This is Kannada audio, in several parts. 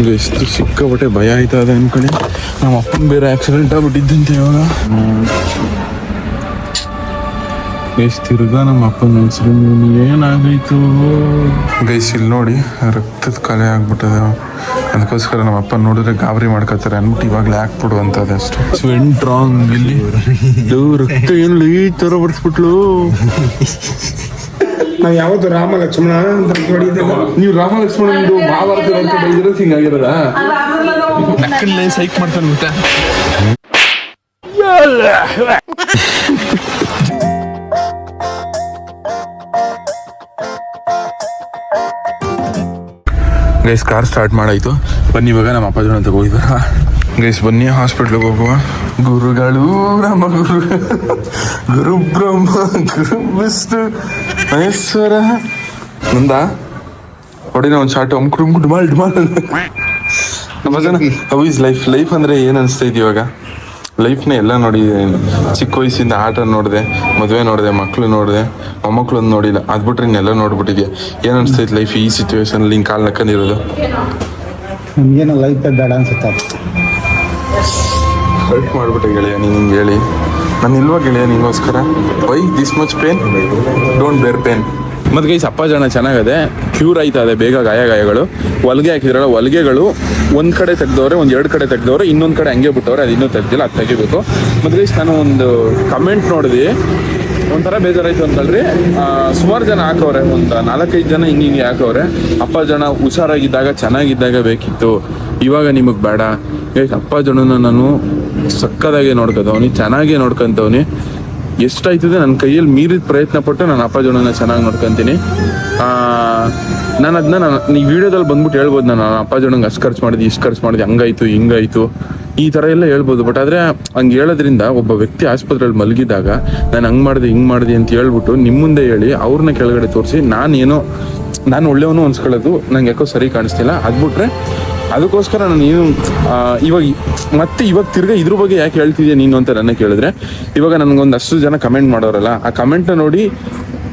ಇದು ಎಷ್ಟು ಸಿಕ್ಕಾಪಟ್ಟೆ ಭಯ ಆಯ್ತಾ ಅದ ಅನ್ಕೊಳ್ಳಿ ನಮ್ಮ ಅಪ್ಪನ ಬೇರೆ ಆಕ್ಸಿಡೆಂಟ್ ಆಗ್ಬಿಟ್ಟಿದ್ದಂತೆ ಇವಾಗ. ಎಷ್ಟು ತಿರ್ಗಾ ನಮ್ಮ ಅಪ್ಪನ ಹೆಸರು ಏನಾಗೈತು ಗೈಸ್ ಇಲ್ಲಿ ನೋಡಿ ರಕ್ತದ ಕಲೆ ಆಗ್ಬಿಟ್ಟದೆ. ಅದಕ್ಕೋಸ್ಕರ ನಮ್ಮ ಅಪ್ಪ ನೋಡಿದ್ರೆ ಗಾಬರಿ ಮಾಡ್ಕೋತಾರೆ ಅನ್ಬಿಟ್ಟು ಇವಾಗಲೇ ಹಾಕ್ಬಿಡು ಅಂತದೆ ಅಷ್ಟು. ಸ್ವೆಂಟ್ ರಾಂಗ್ ಇಲ್ಲಿ. ಇದು ರಕ್ತ ಏನು ಈ ಥರ ಬರ್ಸ್ಬಿಟ್ಲು? ನಾವು ಯಾವತ್ತು ರಾಮ ಲಕ್ಷ್ಮಣ ಅಂತ ನೋಡಿದ್ದೇವೆ ನೀವು ರಾಮ ಲಕ್ಷ್ಮಣಂದು ಮಹಾಭಾರತ ಅಂತ ಇದ್ರೆ ಹಿಂಗಾಗಿರೋದ ನಕ್ಕನ್ನೇ ಸೈಕ್ ಮಾಡ್ತಾನೆ ಮತ್ತೆ. ಗೈಸ್ ಕಾರ್ ಸ್ಟಾರ್ಟ್ ಮಾಡಾಯ್ತು. ಬನ್ನಿ ಇವಾಗ ನಮ್ಮ ಅಪ್ಪ ಅಂತ ಹೋಗಿದಾರ ಗೈಸ್, ಬನ್ನಿ ಹಾಸ್ಪಿಟ್ಲಿಗೆ ಹೋಗುವ. ಗುರುಗಳು ನಮ್ಮ ಗುರು. ಗುರು ಬ್ರಹ್ಮ, ಗುರು ವಿಷ್ಣು, ಮಹೇಶ್ವರ. ನಂದ? ಹೊಡಿನ ಒಂದು ಶಾರ್ಟ್ ಒಮ್ ಕುಡುಮ್ ಜನ ಹೌ ಇಸ್ ಲೈಫ್ ಲೈಫ್ ಅಂದ್ರೆ ಏನ್ ಅನಿಸ್ತಾ ಇವಾಗ? ಲೈಫ್ನ ಎಲ್ಲ ನೋಡಿದೆ ಚಿಕ್ಕ ವಯಸ್ಸಿಂದ ಆಟ ನೋಡಿದೆ, ಮದುವೆ ನೋಡಿದೆ ಮಕ್ಕಳು ನೋಡಿದೆ ಮೊಮ್ಮಕ್ಳು ಒಂದು ನೋಡಿಲ್ಲ. ಅದು ಬಿಟ್ರೆ ಇನ್ನೆಲ್ಲ ನೋಡ್ಬಿಟ್ಟಿದ್ಯಾ? ಏನ್ ಅನಿಸ್ತೈತೆ ಲೈಫ್ ಈ ಸಿಚುವೇಶನ್ ಹಿಂಗೆ ಕಾಲ್ ನಕ್ಕಂದಿರೋದು? ನಮ್ಗೇನು ಲೈಫ್ ಬೇಡ ಅನ್ಸುತ್ತೆ. ಹರ್ಟ್ ಮಾಡ್ಬಿಟ್ಟೆ ಗೆಳೆಯ, ನೀನು ಹಿಂಗೆ ಹೇಳಿ. ನಾನು ಇಲ್ವಾ ಗೆಳೆಯ ನಿಂಗೋಸ್ಕರ why this much pain don't bear pain ಮತ್ತು ಗೈಸ್, ಅಪ್ಪ ಜನ ಚೆನ್ನಾಗಿದೆ ಕ್ಯೂರ್ ಆಯ್ತಾ ಇದೆ ಬೇಗ ಗಾಯ ಗಾಯಗಳು. ಹೊಲಿಗೆ ಹಾಕಿದ್ರಲ್ಲ ಹೊಲಿಗೆಗಳು ಒಂದು ಕಡೆ ತೆಗೆದವ್ರೆ, ಒಂದು ಎರಡು ಕಡೆ ತೆಗೆದವ್ರೆ, ಇನ್ನೊಂದು ಕಡೆ ಹಂಗೆ ಬಿಟ್ಟವ್ರೆ, ಅದು ಇನ್ನೂ ತೆಗ್ದಿಲ್ಲ, ಅದು ತೆಗಿಬೇಕು. ಮತ್ತು ಗೈಸ್, ನಾನು ಒಂದು ಕಮೆಂಟ್ ನೋಡಿದೆ ಒಂಥರ ಬೇಜಾರಾಯ್ತು ಅಂತಲ್ರಿ. ಸುಮಾರು ಜನ ಹಾಕವ್ರೆ, ಒಂದು ನಾಲ್ಕೈದು ಜನ ಹಿಂಗೆ ಹಿಂಗೆ ಹಾಕವ್ರೆ. ಅಪ್ಪ ಜನ ಹುಷಾರಾಗಿದ್ದಾಗ, ಚೆನ್ನಾಗಿದ್ದಾಗ ಬೇಕಿತ್ತು. ಇವಾಗ ನಿಮಗೆ ಬೇಡ. ಅಪ್ಪ ಜನನ ನಾನು ಸಕ್ಕದಾಗೆ ನೋಡ್ಕೊತವ್ನಿ ಚೆನ್ನಾಗಿ ನೋಡ್ಕೊಂತವ್ನಿ. ಎಷ್ಟಾಯ್ತದೆ ನನ್ನ ಕೈಯಲ್ಲಿ ಮೀರಿದ ಪ್ರಯತ್ನ ಪಟ್ಟು ನನ್ನ ಅಪ್ಪ ಜನನ ಚೆನ್ನಾಗಿ ನೋಡ್ಕೊಂತೀನಿ. ನಾನು ಅದನ್ನ ನಾನು ಈ ವಿಡಿಯೋದಲ್ಲಿ ಬಂದ್ಬಿಟ್ಟು ಹೇಳ್ಬೋದು ನಾನು ನನ್ನ ಅಪ್ಪ ಜನಂಗೆ ಅಷ್ಟು ಖರ್ಚು ಮಾಡಿದ್ವಿ, ಇಷ್ಟು ಖರ್ಚು ಮಾಡಿದ್ವಿ, ಹಂಗಾಯ್ತು, ಹಿಂಗಾಯ್ತು. ಈ ಥರ ಎಲ್ಲ ಹೇಳ್ಬೋದು. ಬಟ್ ಆದರೆ, ಹಂಗೆ ಹೇಳೋದ್ರಿಂದ ಒಬ್ಬ ವ್ಯಕ್ತಿ ಆಸ್ಪತ್ರೆಯಲ್ಲಿ ಮಲಗಿದಾಗ, ನಾನು ಹಂಗೆ ಮಾಡಿದೆ, ಹಿಂಗೆ ಮಾಡಿದೆ ಅಂತ ಹೇಳ್ಬಿಟ್ಟು ನಿಮ್ಮ ಮುಂದೆ ಹೇಳಿ ಅವ್ರನ್ನ ಕೆಳಗಡೆ ತೋರಿಸಿ ಏನೋ ನಾನು ಒಳ್ಳೆಯವನು ಅನ್ಸ್ಕೊಳ್ಳೋದು ನಂಗೆ ಯಾಕೋ ಸರಿ ಕಾಣಿಸ್ತಿಲ್ಲ. ಅದ್ಬಿಟ್ರೆ ಅದಕ್ಕೋಸ್ಕರ ನಾನು ಏನು ಇವಾಗ ಮತ್ತೆ ಇವಾಗ ತಿರ್ಗಾ ಇದ್ರ ಬಗ್ಗೆ ಯಾಕೆ ಹೇಳ್ತಿದ್ಯಾ ನೀನು ಅಂತ ನನ್ನ ಕೇಳಿದ್ರೆ, ಇವಾಗ ನನಗೊಂದಷ್ಟು ಜನ ಕಮೆಂಟ್ ಮಾಡೋರಲ್ಲ, ಆ ಕಮೆಂಟ್ನ ನೋಡಿ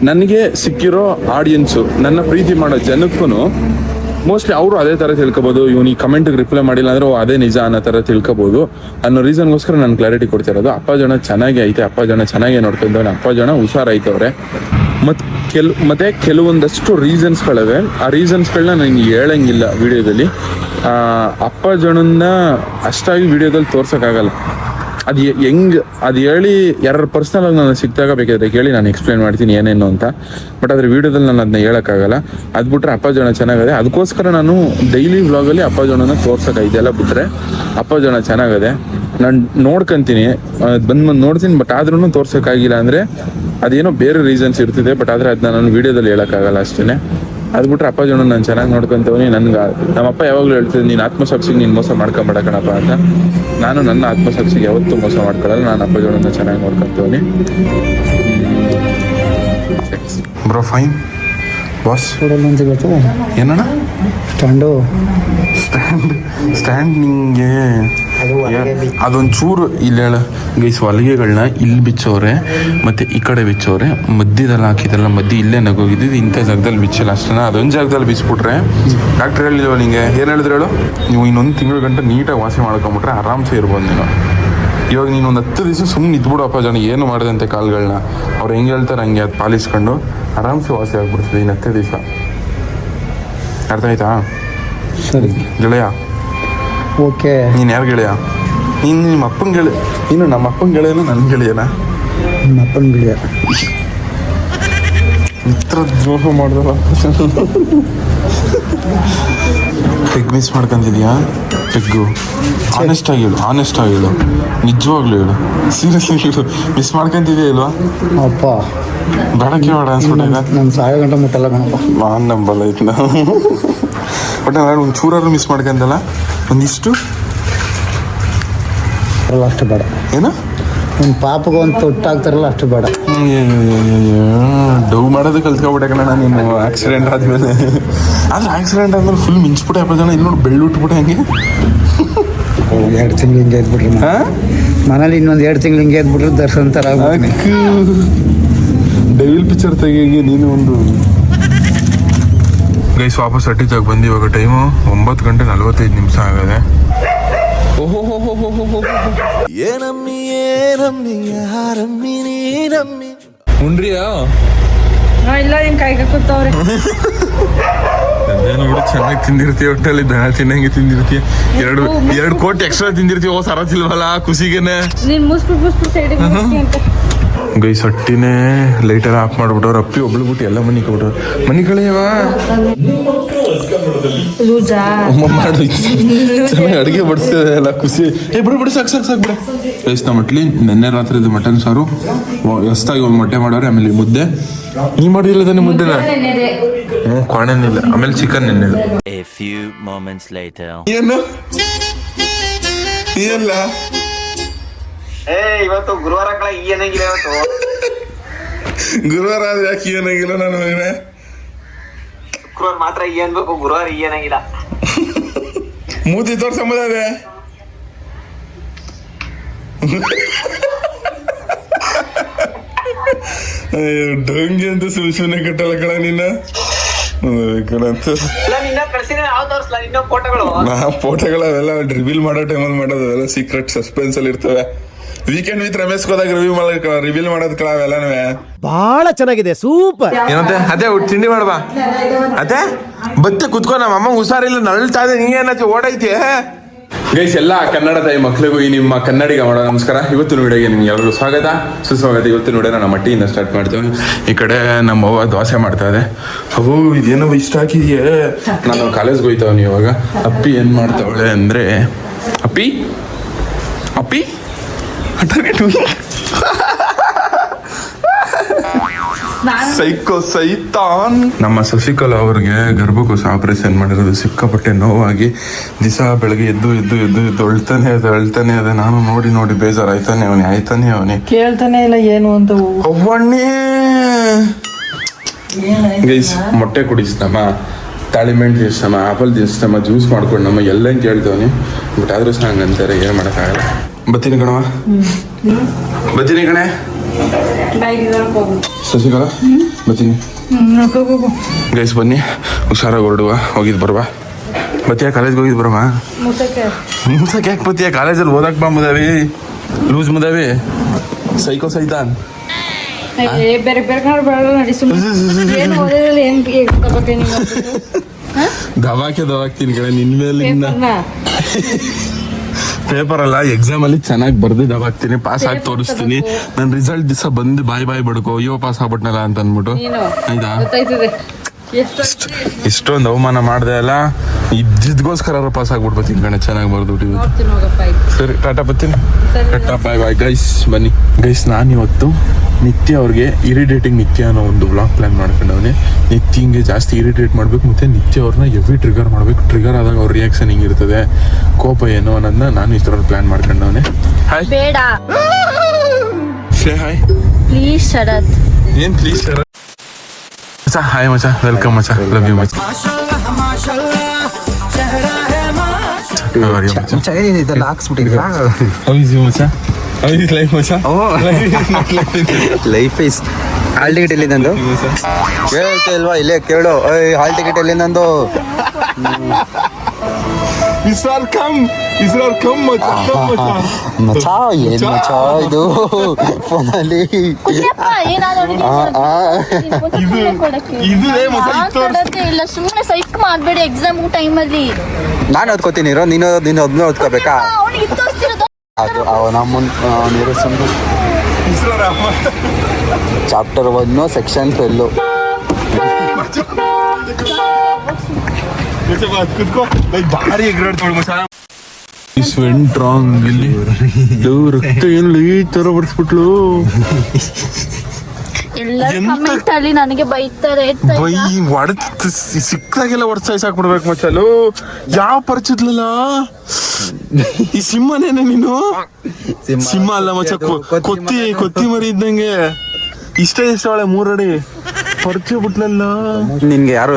ನನಗೆ ಸಿಕ್ಕಿರೋ ಆಡಿಯನ್ಸು ನನ್ನ ಪ್ರೀತಿ ಮಾಡೋ ಜನಕ್ಕೂ ಮೋಸ್ಟ್ಲಿ ಅವರು ಅದೇ ಥರ ತಿಳ್ಕೊಬೋದು, ಇವ್ನು ಈ ಕಮೆಂಟ್ಗೆ ರಿಪ್ಲೈ ಮಾಡಿಲ್ಲ ಅಂದ್ರೆ ಅದೇ ನಿಜ ಅನ್ನೋ ಥರ ತಿಳ್ಕೊಬೋದು ಅನ್ನೋ ರೀಸನ್ಗೋಸ್ಕರ ನಾನು ಕ್ಲಾರಿಟಿ ಕೊಡ್ತಿರೋದು. ಅಪ್ಪ ಜನ ಚೆನ್ನಾಗಿ ಐತೆ, ಅಪ್ಪ ಜನ ಚೆನ್ನಾಗೇ ನೋಡ್ಕೊಂಡವ್ನೆ ಅಪ್ಪ ಜನ ಹುಷಾರೈತವ್ರೆ ಮತ್ತು ಕೆಲ್, ಮತ್ತು ಕೆಲವೊಂದಷ್ಟು ರೀಸನ್ಸ್ಗಳಿವೆ ಆ ರೀಸನ್ಸ್ಗಳನ್ನ ನನಗೆ ಹೇಳಂಗಿಲ್ಲ ವಿಡಿಯೋದಲ್ಲಿ. ಅಪ್ಪ ಜನನ್ನ ಅಷ್ಟಾಗಿ ವಿಡಿಯೋದಲ್ಲಿ ತೋರ್ಸೋಕ್ಕಾಗಲ್ಲ. ಅದು ಹೆಂಗ್, ಅದು ಹೇಳಿ ಯಾರು ಪರ್ಸ್ನಲ್ ಆಗಿ ನಾನು ಸಿಕ್ತಾಗ ಬೇಕಾದ್ರೆ ಕೇಳಿ, ನಾನು ಎಕ್ಸ್ಪ್ಲೈನ್ ಮಾಡ್ತೀನಿ ಏನೇನು ಅಂತ. ಬಟ್ ಆದರೆ ವಿಡಿಯೋದಲ್ಲಿ ನಾನು ಅದನ್ನ ಹೇಳೋಕ್ಕಾಗಲ್ಲ. ಅದು ಬಿಟ್ಟರೆ ಅಪ್ಪ ಜನ ಚೆನ್ನಾಗಿದೆ. ಅದಕ್ಕೋಸ್ಕರ ನಾನು ಡೈಲಿ ವ್ಲಾಗಲ್ಲಿ ಅಪ್ಪ ಜನನ ತೋರ್ಸೋಕೆ ಇದೆಲ್ಲ ಬಿಟ್ಟರೆ ಅಪ್ಪ ಜನ ಚೆನ್ನಾಗದೆ. ನಾನು ನೋಡ್ಕೊಂತೀನಿ. ಬಂದು ಬಂದು ನೋಡ್ತೀನಿ ಬಟ್ ಆದ್ರೂ ತೋರ್ಸೋಕ್ಕಾಗಿಲ್ಲ ಅಂದರೆ ಅದೇನೋ ಬೇರೆ ರೀಸನ್ಸ್ ಇರ್ತಿದೆ ಬಟ್ ಆದರೆ ಅದನ್ನ ನಾನು ವಿಡಿಯೋದಲ್ಲಿ ಹೇಳೋಕ್ಕಾಗಲ್ಲ ಅಷ್ಟೇ ಅದು ಬಿಟ್ರೆ ಅಪ್ಪ ಜನ ನಾನು ಚೆನ್ನಾಗಿ ನೋಡ್ಕೊಂತವನಿ, ನನ್ಗೆ ನಮ್ಮಪ್ಪ ಯಾವಾಗಲೂ ಹೇಳ್ತಿದ್ದೆ ನೀನು ಆತ್ಮಸಾಕ್ಷಿಗೆ ನೀನು ಮೋಸ ಮಾಡ್ಕೊಂಬೇಡ ಕಣಪ್ಪ ಅಂತ. ನಾನು ನನ್ನ ಆತ್ಮಸಾಕ್ಷಿಗೆ ಯಾವತ್ತೂ ಮೋಸ ಮಾಡ್ಕೊಳ್ಳಲ್ಲ ನಾನು ಅಪ್ಪ ಜನ ಚೆನ್ನಾಗಿ ನೋಡ್ಕೊಂತವನಿ. ಬ್ರೋ ಫೈನ್ ಬಾಸ್ ಏನಣ್ಣ? ಸ್ಟ್ಯಾಂಡು ಸ್ಟ್ಯಾಂಡ್ ಸ್ಟ್ಯಾಂಡ್ ನಿಂಗೆ. ಅದೊಂಚೂರು ಇಲ್ಲಿ ಹೇಳ. ಗೈಸ್ ಹೊಲಿಗೆಗಳನ್ನ ಇಲ್ಲಿ ಬಿಚ್ಚವ್ರೆ ಮತ್ತು ಈ ಕಡೆ ಬಿಚ್ಚೋರೆ ಮಧ್ಯದಲ್ಲಿ ಹಾಕಿದ್ರಲ್ಲ ಮಧ್ಯ ಇಲ್ಲೇ ನಗೋಗಿದ್ದು ಇಂಥ ಜಾಗದಲ್ಲಿ ಬಿಚ್ಚಲ್ಲ. ಅಷ್ಟನ್ನ ಅದೊಂದು ಜಾಗದಲ್ಲಿ ಬಿಚ್ಬಿಟ್ರೆ ಡಾಕ್ಟ್ರ್ ಹೇಳಿಲ್ವ ನಿಂಗೆ? ಏನು ಹೇಳಿದ್ರು ಹೇಳು? ನೀವು ಇನ್ನೊಂದು ತಿಂಗಳ ಗಂಟೆ ನೀಟಾಗಿ ವಾಸಿ ಮಾಡ್ಕೊಂಬಿಟ್ರೆ ಆರಾಮ್ಸೆ ಇರ್ಬೋದು ನೀನು. ಇವಾಗ ನೀನು ಒಂದು ಹತ್ತು ದಿವಸ ಸುಮ್ಮನೆ ಇದ್ಬಿಡು ಅಪ್ಪ ಜನ ಏನು ಮಾಡಿದಂತೆ ಕಾಲ್ಗಳನ್ನ ಅವ್ರು ಹೆಂಗೆ ಹೇಳ್ತಾರೆ ಹಂಗೆ ಅದು ಪಾಲಿಸ್ಕೊಂಡು ಆರಾಮ್ಸೆ ವಾಸಿ ಆಗ್ಬಿಡ್ತದೆ ಇನ್ನು ಹತ್ತು ದಿವಸ. ಅರ್ಥ ಆಯ್ತಾ ಸರಿ. ಗೆಳೆಯ. ಓಕೆ. ನೀನು ಯಾರು ಗೆಳೆಯ? ನೀನು ನಿಮ್ಮ ಅಪ್ಪನ ಗೆಳೆಯ ನೀನು ನಮ್ಮ ಅಪ್ಪನ ಗೆಳೆಯನ ನನ್ನ ಗೆಳೆಯನ? ನಿಮ್ಮ ಅಪ್ಪನ ಗೆಳೆಯ. ಮಿತ್ರ ದ್ರೋಹ ಮಾಡಿದವ ಪೆಗ್ ಮಿಸ್ ಮಾಡ್ಕೊಂತಿದ್ಯಾ ಪೆಗ್ಗು ಆನೆಸ್ಟ್ ಆಗಿ ಹೇಳು ಆನೆಸ್ಟ್ ಆಗಿ ಹೇಳು. ನಿಜವಾಗ್ಲೂ ಹೇಳು. ಸೀರಿಯಸ್ಲಿ ಹೇಳು. ಮಿಸ್ ಮಾಡ್ಕೊಂತಿದ್ಯಾ ಇಲ್ವಾ ಅಪ್ಪ. ಬೇಡಕ್ಕೆ ಬೇಡ ಅನ್ಸ್ಬಿಟ್ಟಿದೆ. ನನ್ನ ಸಾಯೋ ಗಂಟೆ ಮುಟ್ಟಲ್ಲ ಕಣಪ್ಪ. ನಾನು ನಂಬಲ್ಲ ನಾನು ಬಟ್ ನಾನು ಒಂದು ಚೂರಾದ್ರು ಮಿಸ್ ಮಾಡ್ಕೊಂತಲ್ಲ ಒಂದಿಷ್ಟು? ಅಲ್ಲ ಅಷ್ಟು ಬೇಡ. ಏನು? ಒಂದು ಪಾಪಗೆ ಒಂದು ತೊಟ್ಟಾಗ್ತಾರಲ್ಲ ಅಷ್ಟು ಬೇಡ ಡವ್ ಮಾಡೋದು ಕಲ್ತ್ಕೊಬಿಟ್ಟೆ ಕಣ ನೀನು ಆಕ್ಸಿಡೆಂಟ್ ಆದ್ಮೇಲೆ ಆದ್ರೆ ಆಕ್ಸಿಡೆಂಟ್ ಅಂದ್ರೆ ಫುಲ್ ಮಿಂಚ್ಬಿಟ್ಟೆ ಅಪ್ಪ ಜನ ಇನ್ನೊಂದು ನೋಡಿ ಬೆಳ್ಳು ಉಟ್ಬಿಟ್ಟೆ ಹಂಗೆ ಎರಡು ತಿಂಗಳು ಹಿಂಗೆ ಎದ್ಬಿಟ್ರಿ? ಮನೇಲಿ ಇನ್ನೊಂದು ಎರಡು ತಿಂಗಳು ಹಿಂಗೆ ಎದ್ಬಿಟ್ರೆ ದರ್ಶನ ಥರ ಡೈಲ್ ಪಿಕ್ಚರ್ ತೆಗಿ ನೀನು ಒಂದು ಗೈಸ್ ವಾಪಸ್ ಅಟ್ಟಿದಾಗ ಬಂದು ಇವಾಗ ಟೈಮು ಒಂಬತ್ತು ಗಂಟೆ ನಲ್ವತ್ತೈದು ನಿಮಿಷ ಆಗದೆ ಏನಮ್ಮಿ ಏನಮ್ಮಿ ಯಾರಮ್ಮಿ ನೀನಮ್ಮಿ? ಉಂಡ್ರಿಯಾ ಇಲ್ಲ ಹಿಂಗ್ ಕೈಗೆ ಕೂತವ್ರೆ? ಅದೇನೋ ಬಿಡು ಚೆನ್ನಾಗಿ ತಿಂದಿರ್ತೀಯ ಒಟ್ಟಲ್ಲಿ ದನ ತಿನ್ನಂಗೆ ತಿಂದಿರ್ತೀಯ. ಎರಡು ಎರಡು ಕೋಟಿ ಎಕ್ಸ್ಟ್ರಾ ತಿಂದಿರ್ತೀಯ ಓ ಸರ ತಿಲ್ವಲ್ಲ ಖುಷಿಗೆನೆ ನೀನ್ ಮುಸ್ಬಿಟ್ ಮುಸ್ಬಿಟ್ ಸೈಡಿಗೆ ಅಂತ. ಗೈ ಸಟ್ಟಿನೇ ಲೈಟರ್ ಆಫ್ ಮಾಡ್ಬಿಟ್ಟವ್ರು ಅಪ್ಪಿ ಒಬ್ಳು ಬಿಟ್ಟು ಎಲ್ಲ ಮನಿ ಕೊಟ್ಟರು ಮನಿ ಕಳೆಯವ? ಲೂಜಾ. ಮಾಡಿ. ಚೆನ್ನಾಗಿ ಅಡುಗೆ ಬಡಿಸ್ತಿದೆ ಎಲ್ಲ ಖುಷಿ. ಏ ಬಿಡು ಬಿಡು ಸಾಕು ಸಾಕು ಸಾಕು ಬಿಡು. ಬೇಯಿಸ್ತ ನಮ್ಮ ಮಟ್ಲಿ ನೆನ್ನೆ ರಾತ್ರಿದು ಮಟನ್ ಸಾರು. ಹೊಸ್ದಾಗಿ ಒಂದು ಮೊಟ್ಟೆ ಮಾಡೋರೆ ಆಮೇಲೆ ಈ ಮುದ್ದೆ. ನೀ ಮಾಡಿಲ್ಲ ತಾನೆ ಮುದ್ದೆನ? ಹ್ಞೂ ಕ್ವಾಣೆನಿಲ್ಲ ಆಮೇಲೆ ಚಿಕನ್ ನೆನ್ನೆದು A few moments later. ಏನು? ಇಲ್ಲ ಏ ಇವತ್ತು ಗುರುವಾರ ಕಳ ಏನಾಗಿಲ್ಲ ಇವತ್ತು. ಗುರುವಾರ ಆದ್ರೆ ಯಾಕೆ ಏನಾಗಿಲ್ಲ ನನ್ನ ಮಗನೇ? ಶುಕ್ರವಾರ ಮಾತ್ರ ಈ ಅನ್ಬೇಕು ಗುರುವಾರ ಈ ಏನಾಗಿಲ್ಲ ಮೂತಿ ತೋರ್ಸಂಬದ ಅದೇ. ಅಯ್ಯೋ ಅಂತ ಸುಮ್ ಕಟ್ಟಲ್ಲ ಕಣ ನಿನ್ನ. ಫೋಟೋಗಳು. ಅವೆಲ್ಲ ರಿವೀಲ್ ಮಾಡೋ ಟೈಮಲ್ಲಿ ಮಾಡೋದು ಅವೆಲ್ಲ ಸೀಕ್ರೆಟ್ ಸಸ್ಪೆನ್ಸ್ ಅಲ್ಲಿ ಇರ್ತವೆ. ವೀಕೆಂಡ್ ವಿತ್ ರಮೇಶ್ ಹೋದಾಗ ರಿವ್ಯೂ ಮಾಡೋ ರಿವೀಲ್ ಮಾಡೋದ್ ಕಳ ಅವೆಲ್ಲನೂ ಬಹಳ ಚೆನ್ನಾಗಿದೆ ಸೂಪರ್. ಏನಂತೆ? ಅದೇ ಊಟ ತಿಂಡಿ ಮಾಡ್ಬಾ ಅದೇ? ಬತ್ತೆ ಕುತ್ಕೋ ನಮ್ಮ ಅಮ್ಮ ಹುಷಾರಿಲ್ಲ ನಳ್ತಾ ಇದೆ ನೀನೇನಾಚೆ ಓಡೈತಿ ಗೈಸ್ ಎಲ್ಲ ಕನ್ನಡ ತಾಯಿ ಮಕ್ಕಳಿಗೂ ಈ ನಿಮ್ಮ ಕನ್ನಡಿಗ ಮಾಡೋ ನಮಸ್ಕಾರ. ಇವತ್ತಿನ ವಿಡಿಯೋಗೆ ನಿಮ್ಗೆ ಎಲ್ಲರಿಗೂ ಸ್ವಾಗತ. ಸುಸ್ವಾಗತ. ಇವತ್ತಿನ ವಿಡಿಯೋನ ನಮ್ಮ ಮಟ್ಟಿಯಿಂದ ಸ್ಟಾರ್ಟ್ ಮಾಡ್ತೀವಿ. ಈ ಕಡೆ ನಮ್ಮ ಅವ್ವ ದೋಸೆ ಮಾಡ್ತಾ ಇದೆ. ಅವು ಇದೇನೋ ಇಷ್ಟ ಹಾಕಿದೆಯೇ? ನಾನು ಕಾಲೇಜ್ಗೆ ಹೋಯ್ತವನಿ ಇವಾಗ. ಅಪ್ಪಿ ಏನು ಮಾಡ್ತಾವಳೆ ಅಂದರೆ ಅಪ್ಪಿ? ಸೈಕೋ ಸೈತಾನ್. ನಮ್ಮ ಶಶಿಕಲಾ ಅವ್ರಿಗೆ ಗರ್ಭಕೋಶ ಆಪರೇಷನ್ ಮಾಡಿರೋದು ಸಿಕ್ಕಾಪಟ್ಟೆ ನೋವಾಗಿ ದಿಸ ಬೆಳಗ್ಗೆ ಎದ್ದು ಎದ್ದು ಎದ್ದು ಎದ್ದು ಅಳ್ತಾನೆ ಅದ ಅಳ್ತಾನೆ ಅದ. ನಾನು ನೋಡಿ ನೋಡಿ ಬೇಜಾರಾಯ್ತಾನೆ ಅವನಿ ಆಯ್ತಾನೆ ಅವನಿ. ಕೇಳ್ತಾನೆ ಇಲ್ಲ ಏನು ಅಂತ ಒಬ್ಬಣ್ಣೇ ಗೈಸ್ ಮೊಟ್ಟೆ ಕುಡಿಸ್ತಮ್ಮ ತಾಳಿಮೆಣ್ ತಿನ್ಸ್ತಮ್ಮ ಆಪಲ್ ತಿನ್ಸ್ತಮ್ಮ ಜ್ಯೂಸ್ ಮಾಡ್ಕೊಂಡಮ್ಮ ಎಲ್ಲ ಕೇಳ್ತವನಿ ಬಟ್ ಆದ್ರೂ ಸಹ ಹಂಗಂತಾರೆ ಏನು ಮಾಡೋಕ್ಕಾಗಲ್ಲ. ಬತ್ತೀನಿ ಕಣವ ಬತ್ತೀನಿ ಕಣೆ. ಶಶಿಕಲಾ ಬತ್ತೀನಿ. ಗೈಸ್ ಬನ್ನಿ. ಹುಷಾರಾಗಿ ಹೊರಡುವ ಹೋಗಿದ್ ಬರುವ. ಬತ್ತಿಯ ಕಾಲೇಜ್ಗೆ ಹೋಗಿದ್ ಬರವ? ಮುಸಕ್ ಯಾಕೆ ಬತ್ತೀಯ? ಕಾಲೇಜಲ್ಲಿ ಓದಕ್ ಬಾ ಮುದಾವಿ. ಲೂಸ್ ಮುದಾವಿ. ಸೈಕೋ ಸೈತಾನ್. ಬೇರೆ ಬೇರೆ ಕಡೆ ಬೇಡ ನಡಿ ಸುಮ್ಮನೆ ಏನು ಓದಿರಲ್ಲ ಏನ್ ತಗೋಕೆ ನೀವು ದವಾಕೆ ದವಾಕ್ತೀನಿ ಕಡೆ ನಿನ್ ಮೇಲೆ ಪೇಪರ್ ಅಲ್ಲ ಎಕ್ಸಾಮ್ ಅಲ್ಲಿ ಚೆನ್ನಾಗಿ ಬರ್ದು ದವಾಕ್ತೀನಿ ಪಾಸ್ ಆಗಿ ತೋರಿಸ್ತೀನಿ. ನನ್ನ ರಿಸಲ್ಟ್ ದಿವಸ ಬಂದು ಬಾಯ್ ಬಾಯ್ ಬಡ್ಕೋ ಅಯ್ಯೋ ಪಾಸ್ ಆಗ್ಬಿಟ್ನಲ್ಲ ಅಂತ ಅಂದ್ಬಿಟ್ಟು ಆಯ್ತಾ? ಇಷ್ಟೊಂದು ಅವಮಾನ ಮಾಡ್ದೆ ಅಲ್ಲ ಇದ್ದಿದ್ಗೋಸ್ಕರ ಪಾಸ್ ಆಗ್ಬಿಡ್ಬೇಕು ಕಣೆ ಚೆನ್ನಾಗಿ ಬರ್ದು ಸರಿ ಟಾಟಾ ಬತ್ತೀನಿ ಟಾಟಾ ಬಾಯ್ ಬಾಯ್ ಗೈಸ್ ಬನ್ನಿ. ಗೈಸ್ ನಾನು ಇವತ್ತು ನಿತ್ಯ ಅವ್ರಿಗೆ ಇರಿಟೇಟಿಂಗ್ ನಿತ್ಯ ಅನ್ನೋ ಒಂದು ಬ್ಲಾಗ್ ಪ್ಲಾನ್ ಮಾಡ್ಕೊಂಡವನೇ. ನಿತ್ಯ ಹಿಂಗೆ ಜಾಸ್ತಿ ಇರಿಟೇಟ್ ಮಾಡ್ಬೇಕು ಮತ್ತೆ ನಿತ್ಯ ಅವ್ರನ್ನ ಎವ್ರಿ ಟ್ರಿಗರ್ ಮಾಡ್ಬೇಕು. ಟ್ರಿಗರ್ ಆದಾಗ ಅವ್ರ ರಿಯಾಕ್ಷನ್ ಹಿಂಗಿರ್ತದೆ ಕೋಪ ಏನು ಅನ್ನೋದನ್ನ ನಾನು ಇಷ್ಟರಲ್ಲಿ ಪ್ಲಾನ್ ಮಾಡ್ಕೊಂಡವನೇ. ಹಾಯ್ ಬೇಡ. ಶೇ ಹಾಯ್ ಪ್ಲೀಸ್ ಶರತ್ ಏನ್ ಪ್ಲೀಸ್ ಮಚಾ ಹಾಯ್ ಮಚಾ ವೆಲ್ಕಮ್ ಮಚಾ ಲವ್ ಯು ಮಚಾ ಮಚ್ಚ. ಏನಿದೆ? ಲಾಕ್ಸ್ ಮಚಾ? ಇದೆಲ್ಲ you, ಮಚಾ? ಮಚಾ? ಲೈಫ್ ಇಸ್ ಹಾಲ್ ಟಿಕೆಟ್ ಎಲ್ಲಿ ನಂದು? ಕೇಳ್ತಾ ಇಲ್ವಾ? ಇಲ್ಲೇ ಕೇಳು. ಏಯ್ ಹಾಲ್ ಟಿಕೆಟ್ ಎಲ್ಲಿ ನಂದು? Israel come. ಇಸ್ರಾಲ್ ಕಮ್ ಏನ್ ಇದು? ಫೋನಲ್ಲಿ. ಇಲ್ಲ. ಸುಮ್ಮನೆ ಸೈಕ್ ಮಾಡ್ಬೇಡಿ ಎಕ್ಸಾಮ್ ಟೈಮಲ್ಲಿ ನಾನು ಓದ್ಕೋತೀನಿ ಇರೋ ನೀನು ನೀನು ಓದ್ಕೋಬೇಕಾ? ಅದು ಅವನ ನೀರು ಸುಮ್ಮನೆ ಇಸ್ರಾಲ್ ಅಮ್ಮ chapter one section twelve went wrong ಇಲ್ಲಿ. ಲೋ, ರಕ್ತ ಏನು ಈ ತರ ಬಡಿಸ್ಬಿಟ್ಲು ಅಲ್ಲಿ ನನಗೆ ಬೈತಾರೆ ಬೈ ಹೊಡೆದ್ ಸಿಕ್ಕಾಗೆಲ್ಲ ಹೊಡ್ಸಾಯ್ಸ್ ಹಾಕ್ಬಿಡ್ಬೇಕು ಮಚ್ಚಲು. ಯಾವ ಪರಿಚಿದ್ಲಲ್ಲ ಈ ಸಿಂಹನೇನೆ ನೀನು ಸಿಂಹ. ಅಲ್ಲ ಮಚ್ಚ ಕೊ- ಕೊತ್ತಿ ಕೊತ್ತಿ ಮರಿ ಇದ್ದಂಗೆ. ಇಷ್ಟ ಇಷ್ಟವಳೆ ಮೂರಡಿ. ಪರಿಚಯ ಬಿಟ್ಲಲ್ಲ ನಿನ್ಗೆ ಯಾರು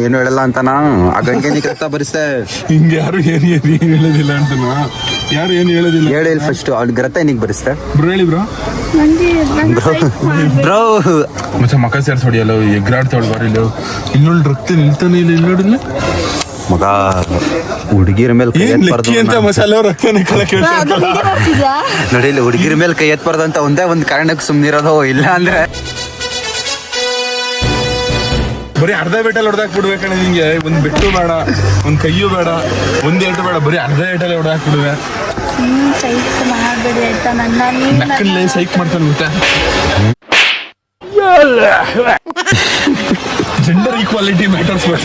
ಏನು ಹೇಳಲ್ಲ ಅಂತ ನಾನು ಆ ಗಂಗೆ ನೀ ಕರೆಕ್ಟ ಬರಿಸ್ತೆ ಹಿಂಗೆ ಯಾರು ಏನು ಏನು ಏನು ಹೇಳೋದಿಲ್ಲ ಅಂತ ಯಾರು ಏನು ಹೇಳೋದಿಲ್ಲ? ಹೇಳಿ ಫಸ್ಟ್ ಅವ್ನ ಗ್ರತ ಏನಿಗೆ ಬರಿಸ್ತೆ ಬ್ರೋ ಹೇಳಿ ಬ್ರೋ. ಬ್ರೋ. ಮತ್ತೆ ಮಕ್ಕ ಸೇರ್ಸ್ ಹೊಡಿಯಲ್ಲ ಎಗ್ರಾಡ್ತಾವಳು ಬಾರಿ ಇಲ್ಲಿ ಇನ್ನೊಂದು ರಕ್ತ ನಿಲ್ತಾನೆ ಇಲ್ಲ ಇಲ್ಲ ನೋಡಿಲ್ಲ ಮಗ ಹುಡುಗಿರ ಮೇಲೆ ಕೈ ಎತ್ಬಾರ್ದು ನೋಡಿ ಇಲ್ಲಿ ಹುಡುಗಿರ ಮೇಲೆ ಕೈ ಎತ್ಬಾರ್ದು ಅಂತ ಒಂದೇ ಒಂದು ಕಾರಣಕ್ಕೆ ಸುಮ್ನಿರೋದು ಇಲ್ಲ ಅಂದ್ರೆ. ಬರೀ ಅರ್ಧ ಬೆಟ್ಟಲ್ಲಿ ಹೊಡೆದಾಕ್ ಬಿಡ್ಬೇಕಣ್ಣ ನಿಂಗೆ. ಒಂದು ಬೆಟ್ಟು ಬೇಡ ಒಂದು ಕೈಯು ಬೇಡ ಒಂದು ಏಟು ಬೇಡ ಬರೀ ಅರ್ಧ ಏಟಲ್ಲಿ ಹೊಡೆದಾಕ್ ಬಿಡುವೆ. ಸುಮ್ಮನೆ ಸೈಕ್ ಮಾಡ್ತಾನೆ ಗೊತ್ತಾ ಜೆಂಡರ್ ಈಕ್ವಾಲಿಟಿ ಮ್ಯಾಟರ್ಸ್ ಬೇಡ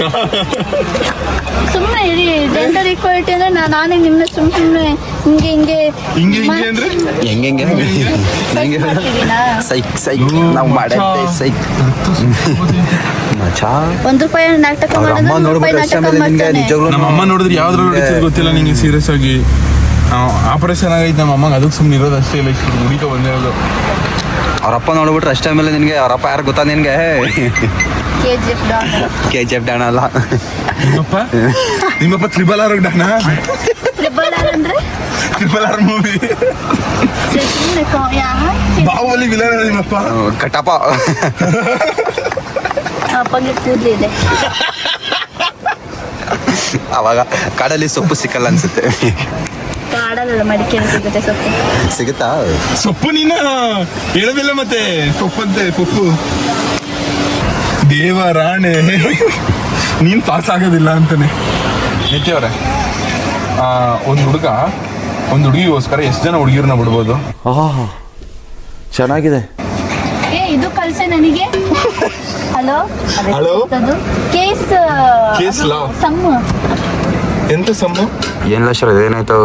ಸುಮ್ಮನೆ ಇರಿ ಜೆಂಡರ್ ಈಕ್ವಾಲಿಟಿ ಅಂದ್ರೆ ನಾ- ನಾನೇ ನಿಮ್ಮ ಸುಮ್ ಸುಮ್ಮನೆ ಹಿಂಗೆ ಹಿಂಗೆ ಹಿಂಗೆ ಹಿಂಗೆ ಅಂದ್ರೆ? ಹೆಂಗೆ ಹೆಂಗೆ ಮಾಡ್ತಿದ್ದೀನಾ ಸೈಕ್ ಸೈಕ್ ನಾವು ಮಾಡೈತೆ ಸೈಕ್. ಮಚಾ ಒಂದ್ ರೂಪಾಯಿ ನಾಟಕ ಅವ್ರ ಮಾಡಿದ್ರೆ ಅಮ್ಮ ನೂರು ರೂಪಾಯಿ ನೋಡ್ಬಿಟ್ರೆ ಅಷ್ಟೇ ನಾಟಕ ಆಮೇಲೆ ನಿನ್ಗೆ ಮಾಡ್ತಾನೆ. ನಿಜವಾಗ್ಲೂ ನಮ್ಮ ಅಮ್ಮ ನೋಡಿದ್ರೆ ಯಾವ್ದ್ರಲ್ಲಿ ಹೊಡಿತಿದ್ ಗೊತ್ತಿಲ್ಲ ನಿಂಗೆ ಸೀರಿಯಸ್ ಆಗಿ. ಆಪರೇಷನ್ ಆಗೈತೆ ನಮ್ಮ ಅಮ್ಮಂಗೆ ಅದಕ್ಕೆ ಸುಮ್ಮನೆ ಇರೋದು ಅಷ್ಟೇ ಇಲ್ಲ ಇಷ್ಟು ಹುಡುಕ ಬಂದಿರೋದು. ಅವ್ರಪ್ಪ ನೋಡ್ಬಿಟ್ರೆ ಅಷ್ಟೇ ಆಮೇಲೆ ನಿನ್ಗೆ ಅವ್ರಪ್ಪ ಯಾರು ಗೊತ್ತಾ ನಿನ್ಗೆ? K G F don K G F don ಅಲ್ಲ. ನಿಮ್ಮಪ್ಪ? ನಿಮ್ಮಪ್ಪ triple R don triple R ಅಂದ್ರೆ? Triple R movie Baahubali villain ನಿಮ್ಮಪ್ಪ. ಕಟಪ ಅಪ್ಪಗೆ ಕೂದಲಿದೆ ಅವಾಗ ಕಾಡಲ್ಲಿ ಸೊಪ್ಪು ಸಿಕ್ಕಲ್ಲ ಅನ್ಸುತ್ತೆ. ಕಾಡಲ್ಲ ಮಡಿಕೇರಿ ಸಿಗುತ್ತೆ ಸೊಪ್ಪು. ಸಿಗುತ್ತಾ? ಸೊಪ್ಪು ನೀನ? ಹೇಳೋದಿಲ್ಲ ಮತ್ತೆ. ಸೊಪ್ಪಂತೆ ಸೊಪ್ಪು. ದೇವ ರಾಣೆ. ನೀನ್ ಪಾಸ್ ಆಗೋದಿಲ್ಲ ಅಂತಾನೆ. ನಿತ್ಯ ಅವ್ರೆ ಒಂದು ಹುಡುಗ ಒಂದು ಹುಡುಗಿಗೋಸ್ಕರ ಎಷ್ಟು ಜನ ಹುಡುಗಿರನ್ನ ಬಿಡ್ಬೋದು? ಚೆನ್ನಾಗಿದೆ. ಏ ಇದು ಕಳ್ಸೆ ನನಗೆ. Hello? Hello? Case Case law. Sammu ಎಂತ ಸಮ್ಮು? ಏನಿಲ್ಲ ಸರ್ ಏನಾಯ್ತು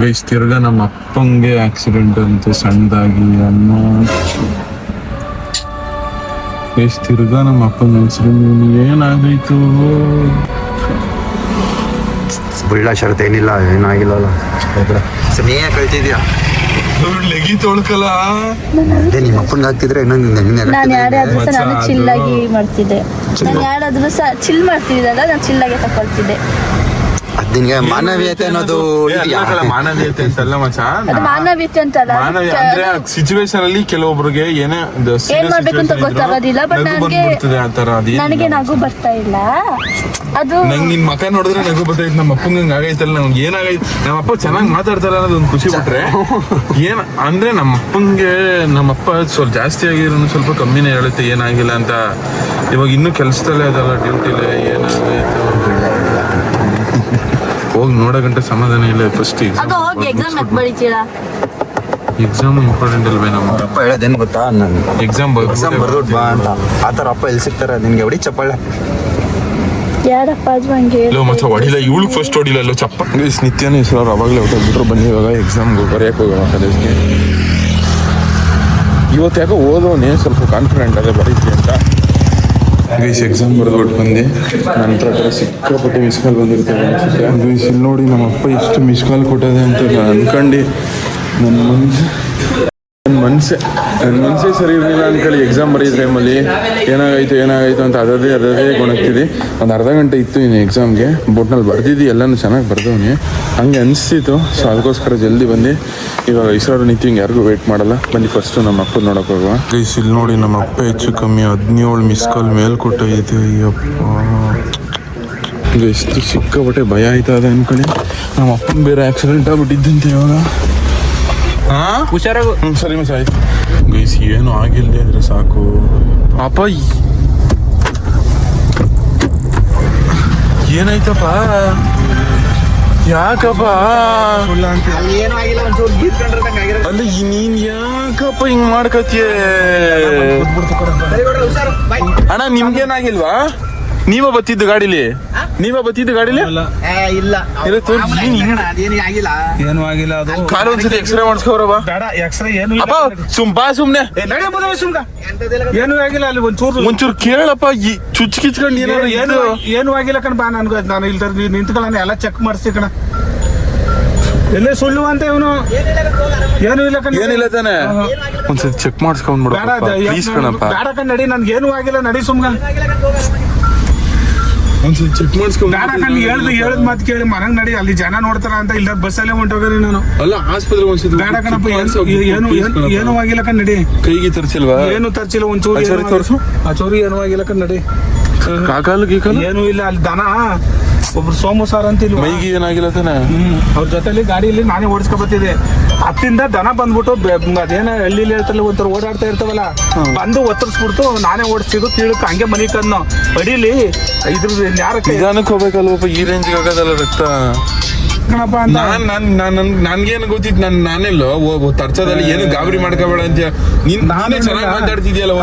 ಗೈಸ್ ತಿರ್ಗಾ ನಮ್ಮ ಅಪ್ಪಂಗೆ ಆಕ್ಸಿಡೆಂಟ್ ಅಂತ ಸಣ್ಣದಾಗಿ ಅನ್ನೋ ಗೈಸ್ ತಿರ್ಗಾ ನಮ್ಮ ಅಪ್ಪನ ಹೆಸರು ನೀನು ಏನಾಗೈತು ಬಿಳ್ಳ ಶರತ್ ಏನಿಲ್ಲ ಏನಾಗಿಲ್ಲ ಸಮಯ ಕಳ್ತಿದ್ಯಾ ಲೆಗಿ ತೊಳ್ಕಲ್ಲ ಅದೇ ನಿಮ್ಮ ಅಪ್ಪನ್ಗೆ ಹಾಕ್ತಿದ್ರೆ ನಾನು ಯಾರೇ ಸಹ ನಾನು ಚಿಲ್ಲಾಗಿ ಮಾಡ್ತಿದ್ದೆ ನಾನು ಯಾರಾದ್ರೂ ಸಹ ಚಿಲ್ ಮಾಡ್ತಿದ್ದಲ್ಲ ನಾನು ಚಿಲ್ಲಾಗಿ ತಗೊಳ್ತಿದ್ದೆ ನಿನ್ಗೆ ಮಾನವೀಯತೆ ಅನ್ನೋದು ಇದೆಯಾ? ಮಾನವೀಯತೆ ಅಂತಲ್ಲ ಮಚ್ಚ ಅದು ಮಾನವೀಯತೆ ಅಂತಲ್ಲ? ಮಾನವೀಯ ಅಂದ್ರೆ ಸಿಚುವೇಶನ್ ಅಲ್ಲಿ ಕೆಲವೊಬ್ರಿಗೆ ಏನೇ ಒಂದು serious ಏನ್ ಮಾಡ್ಬೇಕು ಅಂತ situation ಇದ್ರು ಗೊತ್ತಾಗೋದಿಲ್ಲ ಬಟ್ ನಗು ನನಗೆ ಬಂದ್ಬಿಡ್ತದೆ ಆ ಥರ ಅದೇನಿಲ್ಲ. ನನಗೆ ನಗು ಬರ್ತಾ ಇಲ್ಲ. ಅದು ನಂಗೆ ನಿನ್ ಮಕ ನೋಡಿದ್ರೆ ನಗು ಬರ್ತೈತೆ ನಮ್ಮ ಅಪ್ಪಂಗೆ ಹಂಗ್ ಆಗೈತಲ್ಲ ನಮ್ಗೆ ಏನಾಗೈತೆ ನಮ್ಮ ಅಪ್ಪ ಚೆನ್ನಾಗಿ ಮಾತಾಡ್ತಾರೆ ಅನ್ನೋದು ಒಂದು ಖುಷಿ ಬಿಟ್ರೆ ಏನ್ ಅಂದ್ರೆ ನಮ್ಮ ಅಪ್ಪಂಗೆ ನಮ್ಮ ಅಪ್ಪ ಸ್ವಲ್ಪ ಜಾಸ್ತಿ ಆಗಿರೋ ಸ್ವಲ್ಪ ಕಮ್ಮಿನೇ ಹೇಳುತ್ತೆ ಏನಾಗಿಲ್ಲ ಅಂತ. ಇವಾಗ ಇನ್ನೂ ಕೆಲ್ಸದಲ್ಲೇ ಅದಲ್ಲ ಡ್ಯೂಟಿಲೇ ಏನಾಗೈತು ಹೋಗಿ ನೋಡೋ ಗಂಟೆ ಸಮಾಧಾನ ಇಲ್ಲ ಫಸ್ಟ್ ಅದು ಹೋಗಿ ಎಕ್ಸಾಮ್ ಬರೀತೀರಾ? ಎಕ್ಸಾಮ್ ಇಂಪಾರ್ಟೆಂಟ್ ಅಲ್ವೇ ನಮ್ಮ ಅಪ್ಪ ಹೇಳೋದೇನು ಗೊತ್ತಾ? ನಾನು ಎಕ್ಸಾಮ್ ಎಕ್ಸಾಮ್ ಬರ್ದು ಬಾ ಅಂತ. ಆ ಥರ ಅಪ್ಪ ಎಲ್ಲಿ ಸಿಗ್ತಾರೆ? ನಿನ್ಗೆ ಹೊಡಿ ಚಪ್ಪಾಳೆ. ಯಾರಪ್ಪ ಅದು ಹಂಗೆ ಇಲ್ಲ ಮತ್ತೆ ಹೊಡಿಲ್ಲ ಇವಳು ಫಸ್ಟ್ ಹೊಡಿಲ್ಲ ಇಲ್ಲ ಚಪ್ಪ ಗೈಸ್ ನಿತ್ಯನೇ ಸರ್ ಅವ್ರು ಅವಾಗಲೇ ಹೊಟ್ಟೋಗ್ಬಿಟ್ರು ಬನ್ನಿ ಇವಾಗ ಎಕ್ಸಾಮ್ಗೆ ಬರೆಯಕ್ಕೆ ಹೋಗೋಣ ಕಾಲೇಜ್ಗೆ. ಇವತ್ತು ಯಾಕೋ ಓದೋನೇ ಸ್ವಲ್ಪ ಕಾನ್ಫಿಡೆಂಟ್ ಅದೇ ಬರೀತಿ ಅಂತ. ಗೈಸ್ ಎಕ್ಸಾಮ್ ಬರೆದ್ಬಿಟ್ಟು ಬಂದೆ. ನಂತರ ಹತ್ರ ಸಿಕ್ಕಾಪಟ್ಟೆ ಮಿಸ್ ಕಾಲ್ ಬಂದಿರ್ತೇವೆ ಅನ್ಸುತ್ತೆ. ಗೈಸ್ ಇಲ್ಲಿ ನೋಡಿ ನಮ್ಮ ಅಪ್ಪ ಎಷ್ಟು ಮಿಸ್ ಕಾಲ್ ಕೊಟ್ಟದೆ ಅಂತ ಅನ್ಕೊಂಡು. ನನ್ನ ಮನ್ಸು ನನ್ನ ಮನ್ಸೆ ನನ್ನ ಮನಸ್ಸೇ ಸರಿ ಇರಲಿಲ್ಲ ಅನ್ಕೊಳ್ಳಿ ಎಕ್ಸಾಮ್ ಬರೀ ಟೈಮಲ್ಲಿ ಏನಾಗೈತು ಏನಾಗೈತು ಅಂತ ಅದೇ ಅದೇ ಗೊಣಗ್ತಿದ್ದೆ ಒಂದು ಅರ್ಧ ಗಂಟೆ ಇತ್ತು ಇನ್ನು ಎಕ್ಸಾಮ್ಗೆ ಬೋಟ್ನಲ್ಲಿ ಬರ್ದಿದ್ದು ಎಲ್ಲನೂ ಚೆನ್ನಾಗಿ ಬರ್ದವನಿ. ಹಂಗೆ ಅನಿಸ್ತಿತ್ತು ಸೊ ಅದಕ್ಕೋಸ್ಕರ ಜಲ್ದಿ ಬಂದು. ಇವಾಗ ಇಸ್ರೋ ನಿಂತು ಹಿಂಗೆ ಯಾರಿಗೂ ವೇಟ್ ಮಾಡಲ್ಲ. ಬನ್ನಿ ಫಸ್ಟು ನಮ್ಮ ಅಪ್ಪ ನೋಡೋಕೆ ಹೋಗುವ. ಗೈಸ್ ಇಲ್ಲಿ ನೋಡಿ ನಮ್ಮ ಅಪ್ಪ ಹೆಚ್ಚು ಕಮ್ಮಿ ಹದಿನೇಳು ಮಿಸ್ ಕಾಲ್ ಮೇಲೆ ಕೊಟ್ಟೈತೆ ಅಯ್ಯಪ್ಪ ಎಷ್ಟು ಸಿಕ್ಕಾಪಟ್ಟೆ ಭಯ ಆಯ್ತಾ ಅದ ಅನ್ಕೊಳ್ಳಿ. ನಮ್ಮ ಅಪ್ಪನ ಬೇರೆ ಆಕ್ಸಿಡೆಂಟ್ ಆಗ್ಬಿಟ್ಟಿದ್ದಂತೆ ಇವಾಗ. ಹುಷಾರಾಗು. ಹ್ಞೂ ಸರಿ ಮಿಸ್ ಆಯ್ತು. ಗೈಸ್ ಏನು ಆಗಿಲ್ಲದೆ ಇದ್ರೆ ಸಾಕು. ಅಪ್ಪ. ಏನಾಯ್ತಪ್ಪ? ಯಾಕಪ್ಪ? ಅಲ್ಲ ನೀನ್ ಯಾಕಪ್ಪ ಹಿಂಗ್ ಮಾಡ್ಕತಿಯ? ಅಣ್ಣ ನಿಮ್ಗೇನಾಗಿಲ್ವಾ? ನೀವ ಬತ್ತಿದ್ದು ಗಾಡಿಲಿ? ನೀವ ಬತ್ತಿದ್ದು ಗಾಡಿಲಿ? ಇಲ್ಲ. ಇಲ್ಲ ಆಗಿಲ್ಲ. ಏನು ಆಗಿಲ್ಲ ಅದು. ಕಾಲು ಒಂದ್ಸತಿ ಎಕ್ಸ್ರೇ ಮಾಡಿಸ್ಕೋರವ ಬೇಡ ಎಕ್ಸ್ರೇ ಏನು ಇಲ್ಲ. ಅಪ್ಪ ಸುಮ್ ಬಾ ಸುಮ್ನೆ. ಏ, ನಡಿ ಸುಮ್ಗ. ಏನು ಆಗಿಲ್ಲ ಅಲ್ಲಿ ಒಂಚೂರು. ಒಂಚೂರು ಕೇಳಪ್ಪ ಈ ಚುಚ್ ಕಿಚ್ಕೊಂಡು ಏನಾದ್ರು ಏನು ಏನು ಏನು ಆಗಿಲ್ಲ ಕಣ ಬಾ ನನ್ಗ. ನಾನು ಇಲ್ದ ನಿಂತ್ಕೊಳ್ಳ ಎಲ್ಲ ಚೆಕ್ ಮಾಡಿಸ್ತಿ ಕಣ. ಎಲ್ಲೇ ಸುಳ್ಳು ಅಂತ ಇವನು? ಏನು ಇಲ್ಲ ಕಣ. ಏನಿಲ್ಲ ತಾನೆ? ಒಂದ್ಸತಿ ಚೆಕ್ ಮಾಡಿಸ್ಕೊಂಡ್ ಬೇಡ ಬಿಡಪ್ಪ ಪ್ಲೀಸ್ ಕಣಪ್ಪ. ಬೇಡ ಕಣ ನಡಿ ನನ್ಗೆ ಏನು ಆಗಿಲ್ಲ ನಡಿ ಸುಮ್ಗ. ಒಂದ್ಸಲ ಚೆಕ್ ಅಲ್ಲಿ ಹೇಳ್ದು ಹೇಳ್ದ ಮಾತು ಕೇಳಿ ಮನೆಗ್ ನಡಿ ಅಲ್ಲಿ ಜನ ನೋಡ್ತಾರ ಅಂತ ಇಲ್ಲ ಬಸ್ಸಲ್ಲೇ ಹೊಂಟೋಗ್ರಿ ನಾನು. ಅಲ್ಲ ಆಸ್ಪತ್ರೆ ಒಂದ್ಸತಿ ಬೇಡ ಕಣಪ್ಪ ಏನು ಏನು ಏನು- ಏನು ನಡಿ. ಕೈಗೆ ತರ್ಸಿಲ್ವಾ? ಏನು ತರ್ಸಿಲ್ಲ ಒಂದ್ ಚೋರಿ ಏನು ಆ ಚೋರಿ ಏನು ಆಗಿಲ್ಲಕ ನಡಿ. ಕಾಕಾಲು ಗೀಕಾಲು ಏನು ಇಲ್ಲ ಅಲ್ಲಿ ದನ. ಒಬ್ರು ಸೋಮು ಸಾರ್ ಅಂತ ಇಲ್ಲಿ ಮೈಗೆ ಏನಾಗಿಲ್ಲ ತಾನೆ? ಅವ್ರ ಜೊತೆಲಿ ಗಾಡಿಯಲ್ಲಿ ನಾನೇ ಓಡಿಸ್ಕೊ ಬರ್ತಿದ್ದೆ. ಹತ್ತಿಂದ ದನ ಬಂದ್ಬಿಟ್ಟು ಅದೇನ ಹಳ್ಳಿ ಹೇಳ್ತಾರಲ್ಲ ಒಂಥರ ಓಡಾಡ್ತಾ ಇರ್ತಾವಲ್ಲ ಬಂದು ಒತ್ತರಿಸ್ಬಿಡ್ತು ನಾನೇ ಓಡಿಸಿದ್ದು ಕೀಳಕ್ ಹಂಗೆ ಮನಿ ಕನ್ನು ಅಡಿಲಿ ಇದ್ರ ಯಾರಕ್ಕೆ ನಿಧಾನಕ್ಕೆ ಹೋಗ್ಬೇಕಲ್ವಪ್ಪ ಈ ರೇಂಜ್ಗೆ ಹೋಗೋದಲ್ಲ ರಕ್ತ. ಕಣಪ್ಪ ಅಂತ? ನಾನ್ ನಾನ್ ನಾನ್ ನನ್ಗೇನು ಗೊತ್ತಿತ್ತು ನನ್ ನಾನೆಲ್ಲೋ ತರ್ಚದಲ್ಲಿ ಏನು ಗಾಬರಿ ಮಾಡ್ಕೋಬೇಡ ಅಂತ ನೀನ್ ನಾನೇ ಚೆನ್ನಾಗಿ ಮಾತಾಡ್ತಿದ್ಯಲ್ಲ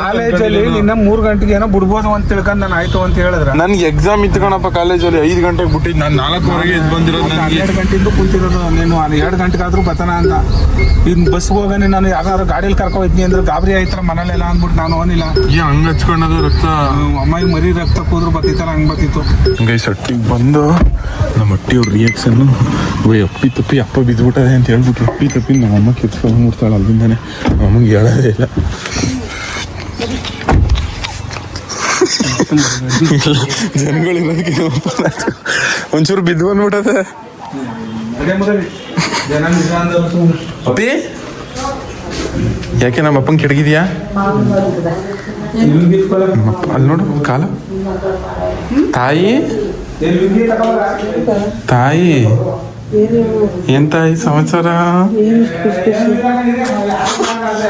ಕಾಲೇಜಲ್ಲಿ ನಿನ್ನ ಮೂರ್ ಗಂಟೆಗೆ ಏನೋ ಬಿಡ್ಬೋದು ಅಂತ ತಿಳ್ಕೊಂಡ್ ನಾನು ಆಯ್ತು ಅಂತ ಹೇಳಿದ್ರೆ? ನನ್ಗೆ ಎಕ್ಸಾಮ್ ಇತ್ತು ಕಣಪ್ಪ ಕಾಲೇಜಲ್ಲಿ ಐದು ಗಂಟೆಗೆ ಬಿಟ್ಟಿದ್ದು ನಾನು ನಾಲ್ಕುವರೆಗೆ ಎದ್ದು ಬಂದಿರೋದು ನನಗೆ. ಎರಡು ಗಂಟೆಯಿಂದ ಕುಂತಿರೋದು ನೀನು ಅಲ್ಲಿ ಎರಡು ಗಂಟೆಗಾದ್ರೂ ಆದ್ರೂ ಬತಾನ ಅಂತ ಇನ್ ಬಸ್ ಹೋಗಾನೆ ನಾನು ಯಾವ್ದಾದ್ರು ಗಾಡಿಯಲ್ಲಿ ಕರ್ಕೊ ಹೋಯ್ತೀನಿ ಅಂದ್ರೆ ಗಾಬರಿ ಆಯ್ತಾರ ಮನೇಲೆಲ್ಲ ಅಂದ್ಬಿಟ್ಟು ನಾನು ಓನಿಲ್ಲ ಏ ಹಂಗ ಹಚ್ಕೊಂಡದು ರಕ್ತ? ಅಮ್ಮಾಯಿ ಮರಿ ರಕ್ತ ಕೂದ್ರು ಬತ್ತಿತ್ತಲ್ಲ ಹಂಗ್ ಬತ್ತಿತ್ತು. ಹಂಗೈ ಸಟ್ಟಿಗೆ ಬಂದು ನಮ್ಮ ಅಟ್ಟಿ ಅವ್ರ ರಿಯಾಕ್ಷನ್ನು ಓಯ್ ಅಪ್ಪಿ ತಪ್ಪಿ ಅಪ್ಪ ಬಿದ್ದುಬಿಟ್ಟದೆ ಅಂತ ಹೇಳ್ಬಿಟ್ಟು ಅಪ್ಪಿ ತಪ್ಪಿ ನಮ್ಮ ಅಮ್ಮ ಕಿತ್ಕೊಂಡ್ಬಿಡ್ತಾಳೆ ಅಲ್ಲಿಂದಾನೆ. ನಮಗೆ ಹೇಳೋದೇ ಇಲ್ಲ. ಜನಗಳು ಇರೋದಕ್ಕೆ. ಒಂಚೂರು ಬಿದ್ದು ಬಂದ್ಬಿಟ್ಟದೆ. ಅಪ್ಪಿ ಯಾಕೆ ನಮ್ಮ ಅಪ್ಪಂಗೆ ಕೆಡಗಿದ್ಯಾ. ಅಲ್ಲಿ ನೋಡು ಕಾಲ. ತಾಯಿ? ತಾಯಿ? ಏನ್ ತಾಯಿ ಸಮಾಚಾರ?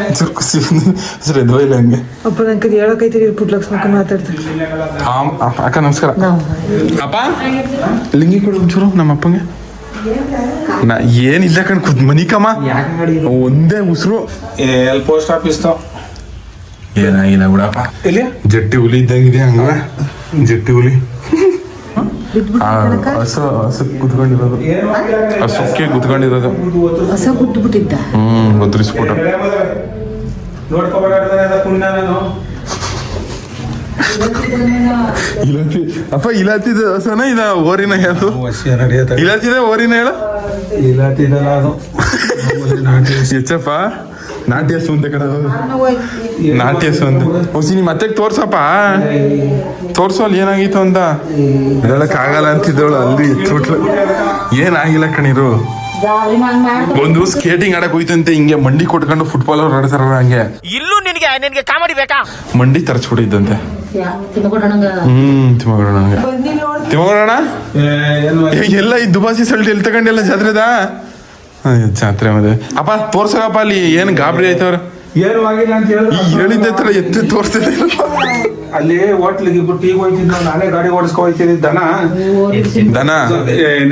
ಒಂಚೂರು ಖುಷಿ ಹೆಸರು ಎದ್ವ ಇಲ್ಲ ಹಂಗೆ. ಅಪ್ಪ ನಂಗೆ ಹೇಳಕೈತಿ ಪುಟ್ಲಕ್ಷ್ಮಕ್ಕ ಮಾತಾಡ್ತಾರೆ. ಆಮ್, ಅಪ್ಪ, ಅಕ್ಕ ನಮಸ್ಕಾರ. ಅಪ್ಪ ಲಿಂಗಿ ಕೊಡು ಒಂಚೂರು ನಮ್ಮ ಅಪ್ಪಂಗೆ. ನಾ ಏನಿಲ್ಲ ಕಣ್ ಕುದ್ ಮನಿಕಮ್ಮ ಒಂದೇ ಉಸಿರು. ಎಲ್ ಎಲ್ಲಿ ಪೋಸ್ಟ್ ಆಫೀಸ್ ಏನಾಗಿಲ್ಲ ಬಿಡಪ್ಪ. ಇಲ್ಲಿ ಜಟ್ಟಿ ಹುಲಿ ಇದ್ದಂಗಿದೆ ಹಂಗ. ಜಟ್ಟಿ ಹುಲಿ. ಹಸು ಹಸ ಹಸ ಕುತ್ಕೊಂಡಿರೋದು. ಹಸುಕ್ಕೆ ಕುತ್ಕೊಂಡಿರೋದು. ಹೊಸ ಕುತ್ಬಿಟ್ಟಿದ್ದ? ಬಿಟ್ಟಿದ್ದ ಹ್ಮ್ ಒದ್ರಿಸ್ಬಿಟ್ಟು. ನೋಡ್ಕೊಬೇಕಾದ್ರೆ ಪುಣ್ಯ ನಾನು ಇಲಾತಿ ಅಪ್ಪ ಇಲಾತಿದ ಹಸನ ಇದ ಓರಿನ ಹೇಳು ಇಲಾತಿದ ಓರಿನ ಹೇಳು. ಅದು. ನಾಟಿ ಹೆಚ್ಚಪ್ಪ ನಾಟ್ಯ ಸುಂದ ಕಡೆ ನಾಟ್ಯ ಸುಂದ ಅಂತ. ಹೊಸಿ ನಿಮ್ಮ ಮತ್ತೆ ತೋರ್ಸಪ್ಪ. ತೋರ್ಸೋಲ್ ಅಲ್ಲಿ ಏನಾಗಿತ್ತು ಅಂತ. ಹೇಳಕ್ ಆಗಲ್ಲ ಅಂತಿದ್ದವಳು ಅಲ್ಲಿ ಎತ್ಬಿಟ್ಲು ಏನಾಗಿಲ್ಲ ಕಣಿರು ಒಂದು ಸ್ಕೇಟಿಂಗ್ ಆಡಕ್ ಹೋಯ್ತಂತೆ ಹಿಂಗೆ ಮಂಡಿ ಕೊಟ್ಕೊಂಡು ಫುಟ್ಬಾಲ್ ಅವ್ರು ಆಡ್ತಾರ ಹಂಗೆ. ಇಲ್ಲೂ ನಿನಗೆ ನಿನಗೆ ಕಾಮಿಡಿ ಬೇಕಾ? ಮಂಡಿ ತರ್ಚ್ಬಿಟ್ಟಿದ್ದಂತೆ ಹ್ಮ್ ತಿಮ್ಮಗಡಣ ಏ ಎಲ್ಲ ಈ ದುಬಾಸಿ ಸಲ್ಟ್ ಎಲ್ಲಿ ತಗೊಂಡೆಲ್ಲ ಜಾತ್ರೆದ ಜಾತ್ರೆ ಮದ್ವೆ ಅಪ್ಪ ತೋರ್ಸಕಪ್ಪ ಅಲ್ಲಿ ಏನ್ ಗಾಬರಿ ಆಯ್ತವ್ರ ಏನು ಆಗಿಲ್ಲ ಅಂತ ಹೇಳಿ ಈ ಹೇಳಿದ್ದೆ ತರ ಎತ್ತಿ ತೋರ್ಸ್ತಿದ್ದೆ ಅಲ್ಲಿ ಹೋಟ್ಲಿಗೆ ಬಿಟ್ಟು ಟೀ ಹೋಯ್ತಿದ್ದ ನಾನೇ ಗಾಡಿ ಓಡಿಸ್ಕೊ ಹೋಯ್ತಿದ್ದೆ. ದನ? ದನ?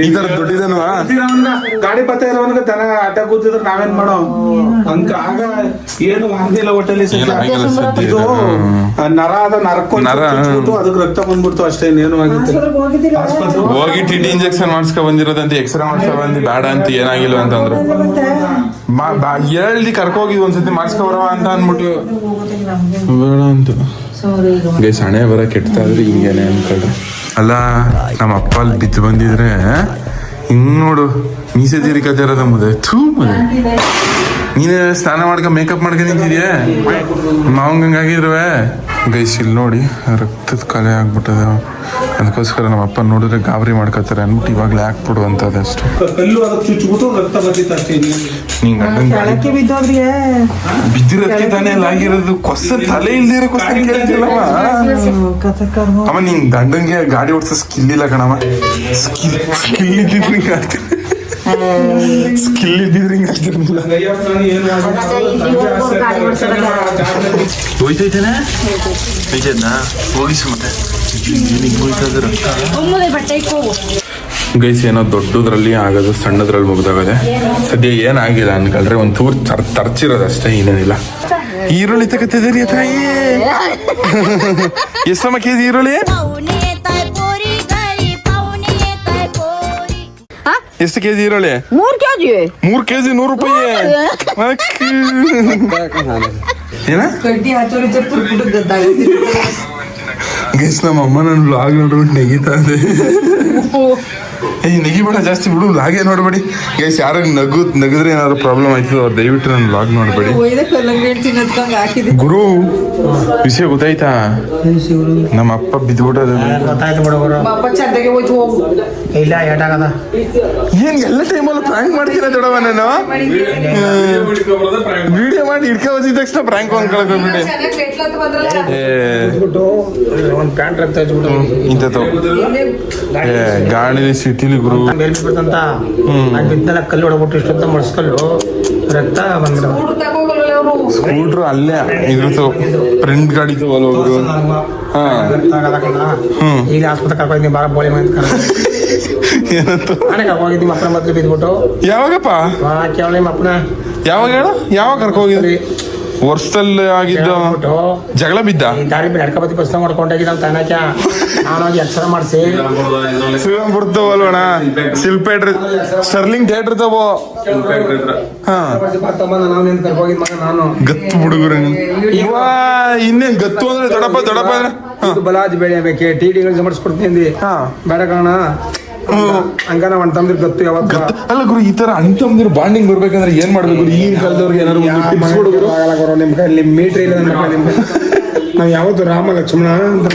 ಈ ತರ ದೊಡ್ಡಿದನ್ವಾ? ಅವ್ನ್ಗ? ಗಾಡಿ ಬತ್ತ ಇರೋನ್ಗ ದನ ಆಟ ಕೂತಿದ್ರೆ ನಾವೇನ್ ಮಾಡೋ ಹಂಗ ಆಗ ಏನು ಆಗಿಲ್ಲ ಹೋಟೆಲಿ ಇದು. ನರ ಅದ ನರಕ್ಕೊಂದು ನರ, ಅದಕ್ಕೆ ರಕ್ತ ಬಂದ್ಬಿಡ್ತು ಅಷ್ಟೇ ಏನು ಆಗಿತ್ತು ಆಸ್ಪತ್ರೆ ಹೋಗಿ ಟಿ ಟಿ ಇಂಜೆಕ್ಷನ್ ಮಾಡಿಸ್ಕೊ ಬಂದಿರೋದಂತ ಎಕ್ಸ್ರೇ ಮಾಡ್ಸ್ಕೊ ಬಂದಿ ಬೇಡ ಅಂತ ಏನಾಗಿಲ್ಲ ಅಂತಂದ್ರು. ಹೇಳ್ದಿ ಕರ್ಕೋಗಿ ಒಂದ್ಸತಿ ಮಾಡಿಸ್ಕೊ ಬರವ ಅಂತ ಅಂದ್ಬಿಟ್ಟು. ಬೇಡ ಅಂತ. ಗೈಸ್ ಹಣೆ ಬರ ಕೆಟ್ಟ ಆದ್ರೆ ಹಿಂಗೇನೆ ಅನ್ಕೊಳ್ರಿ ಅಲ್ಲ ನಮ್ಮ ಅಪ್ಪ ಅಲ್ಲಿ ಬಿದ್ದು ಬಂದಿದ್ರೆ ಹಿಂಗ್ ನೋಡು ಮೀಸೆ ತೀರಿಕತ್ತಿರೋದ ಮುದೆ ಥೂ ಮುದೆ ನೀನೇ ಸ್ನಾನ ಮಾಡ್ಕ ಮೇಕಪ್ ಮಾಡ್ಕ ನಿಂತಿದ್ಯಾ? ಮಾವಂಗಂಗಾಗಿರುವೆ ಗೈಸ್ ಇಲ್ಲಿ ನೋಡಿ ರಕ್ತದ ಕಲೆ ಆಗ್ಬಿಟ್ಟದ. ಅದಕ್ಕೋಸ್ಕರ ನಮ್ಮ ಅಪ್ಪ ನೋಡಿದ್ರೆ ಗಾಬರಿ ಮಾಡ್ಕೋತಾರೆ ಅಂದ್ಬಿಟ್ಟು ಇವಾಗಲೇ ಹಾಕ್ಬಿಡು ಅಂತ ಅದಷ್ಟು ತಾನೇ ಆಗಿರೋದು ಕೊಸ ತಲೆ ಇಲ್ದಿರೋ ಕೊಸ ಕೇಳ್ತಿಲ್ಲವ ಕಥಕರ್ಮ ಅಮ್ಮ ನಿನ್ ಗಂಡಂಗೆ ಗಾಡಿ ಓಡಿಸೋ ಸ್ಕಿಲ್ ಇಲ್ಲ ಕಣಮ್ಮ. ಸ್ಕಿಲ್ ಸ್ಕಿಲ್ ಇದ್ದಿದ್ರೆ ಸ್ಕಿಲ್ ಇದ್ದಿದ್ರೆ ಆಗ್ತಿರ್ಲಿಲ್ಲ. ಹೋಯ್ತೈತೇನೆ? ಹೋಗಿಸು ಮತ್ತೆ. ಗೈಸ್ ಏನೋ ದೊಡ್ಡದ್ರಲ್ಲಿ ಆಗೋದು ಸಣ್ಣದ್ರಲ್ಲಿ ಮುಗ್ದಾಗದೆ. ಸದ್ಯ ಏನಾಗಿಲ್ಲ ಅನ್ಕೊಂಡ್ರೆ ಒಂದ್ ಚೂರ್ ತರ್ ತರ್ಚಿರೋದಷ್ಟೇ ಏನೇನಿಲ್ಲ ಈರುಳ್ಳಿ ತಗತ್ತಿದ್ದೀರಿ ತಾಯಿ? ಎಷ್ಟಮ್ಮ ಕೆಜಿ ಈರುಳ್ಳಿ? ಎಷ್ಟು ಕೆಜಿ ಈರುಳ್ಳಿ? ಮೂರ್ ಕೆಜಿ. ಮೂರ್ ಕೆಜಿ ನೂರು ರೂಪಾಯಿ. ಅಕ್ಕಿ. ಏನ? ಗೈಸ್ ನಮ್ಮ ಅಮ್ಮ ನನ್ನ ಬ್ಲಾಗ್ ನೋಡ್ಬಿಟ್ಟು ನೆಗಿತಾ ಇದೆ. ಏಯ್ ನೆಗಿಬೇಡ ಜಾಸ್ತಿ ಬಿಡು ಲಾಗೇ ನೋಡಬೇಡಿ ಗೈಸ್ ಯಾರು ನಗು ನಗಿದ್ರೆ ಏನಾದ್ರು ಪ್ರಾಬ್ಲಮ್ ಆಯ್ತು ಅವ್ರು ದಯವಿಟ್ಟು ನನ್ನ ಲಾಗ್ ನೋಡ್ಬೇಡಿ ಗುರು ವಿಷಯ ಗೊತ್ತಾಯ್ತಾ? ನಮ್ಮ ಅಪ್ಪ ಏಟಾಗದ. ಏನ್ ಎಲ್ಲ ಟೈಮಲ್ಲಿ ಪ್ರಾಂಕ್ ಮಾಡ್ತೀರಾ ದೊಡವ ನಾನು? ವಿಡಿಯೋ ಮಾಡಿ ಹಿಡ್ಕೊ ಬಂದಿದ ತಕ್ಷಣ ಬಿಟ್ಟು ಒಂದು ಪ್ಯಾಂಟ್ ರಕ್ತ ಹಚ್ಬಿಟ್ಟು ಇಂಥದ್ದು. ಏ ಗಾಳಿ ಸಿಟಿಲಿ ಗುರು ಬೇಲ್ಬಿಡ್ತಂತ ಅದು ಬಿದ್ದಲ್ಲ ಕಲ್ಲು ಹೊಡಬಿಟ್ಟು ಇಷ್ಟೊತ್ತ ಮಡ್ಸ್ಕಲ್ಲು. ರಕ್ತ ಅವರು. ಸ್ಕೂಟ್ರು ಅಲ್ಲೇ ಇದ್ರದ್ದು ಪ್ರಿಂಟ್ ಗಾಡಿ ತಗೋಲ್ಲ ಹೋಗ್ರು ಹಾ. ಈಗ ಆಸ್ಪತ್ರೆ ಕರ್ಕೊಂಡಿದ್ದೀನಿ ಬಾರ ಬೋಳಿ ಮಂದಿ ಏನಂತ? ನಾನೇ ಕರ್ಕೊಂಡಿದ್ದೀನಿ ಅಪ್ಪನ ಮೊದಲು ಬಿದ್ಬಿಟ್ಟು. ಯಾವಾಗಪ್ಪ? ಆ ಕೇವಲ ನಿಮ್ಮ ಅಪ್ಪನ. ಯಾವಾಗ ಹೇಳು? ಯಾವಾಗ ಕರ್ಕೊ ವರ್ಷದಲ್ಲಿ ಆಗಿದ್ದು ಜಗಳ ಬಿದ್ದ? ದಾರಿ ಮೇಲೆ ನಡ್ಕೊಬತ್ತಿ ಬಸ್ ಮಾಡ್ಕೊಂಡೋಗಿದ್ದ ಅಂತ ತನಕ ನಾನು ಹೋಗಿ ಎಕ್ಸ್ರ ಮಾಡಿಸಿ. ಶ್ರೀರಾಮ್ ಬಿಡ್ತಾವಲ್ವಣ ಸಿಲ್ಪೇಟ್ರಿ ಸ್ಟರ್ಲಿಂಗ್ ಥಿಯೇಟರ್ ನಾನು ಗತ್ತು ಹುಡುಗರು ಇವ ಇನ್ನೇನ್ ಗತ್ತು ಅಂದ್ರೆ ದೊಡಪ್ಪ ದೊಡಪ್ಪ ಅಂದ್ರೆ ಬಲಾಜ್ ಬೆಳೆಯಬೇಕೆ ಟಿ ಟಿಗಳು ಜಮಡಿಸ್ಕೊಡ್ತೀನಿ ಹಾ. ಬೇಡ ಕಾಣ ಹಂಗ ನಾವು ಗೊತ್ತು ಯಾವಾಗ ಅಲ್ಲ ಗುರು ಈ ತರ ಅಣ್ತಮ್ದಿರು ಬಾಂಡಿಂಗ್ ಬರ್ಬೇಕಂದ್ರೆ ಏನ್ ಮಾಡ್ಬೇಕು ಈ ಈಗಿನ ಕಾಲದವ್ರಿಗೆ ಏನಾದ್ರು ಒಂದು. ಆಗಲ್ಲ ಗುರು ನಿಮ್ ಕೈಲಿ ಮೀಟ್ರ್ ಇಲ್ಲ ನನ್ನ ನಾವು ಯಾವತ್ತು ರಾಮ ಲಕ್ಷ್ಮಣ ಅಂತ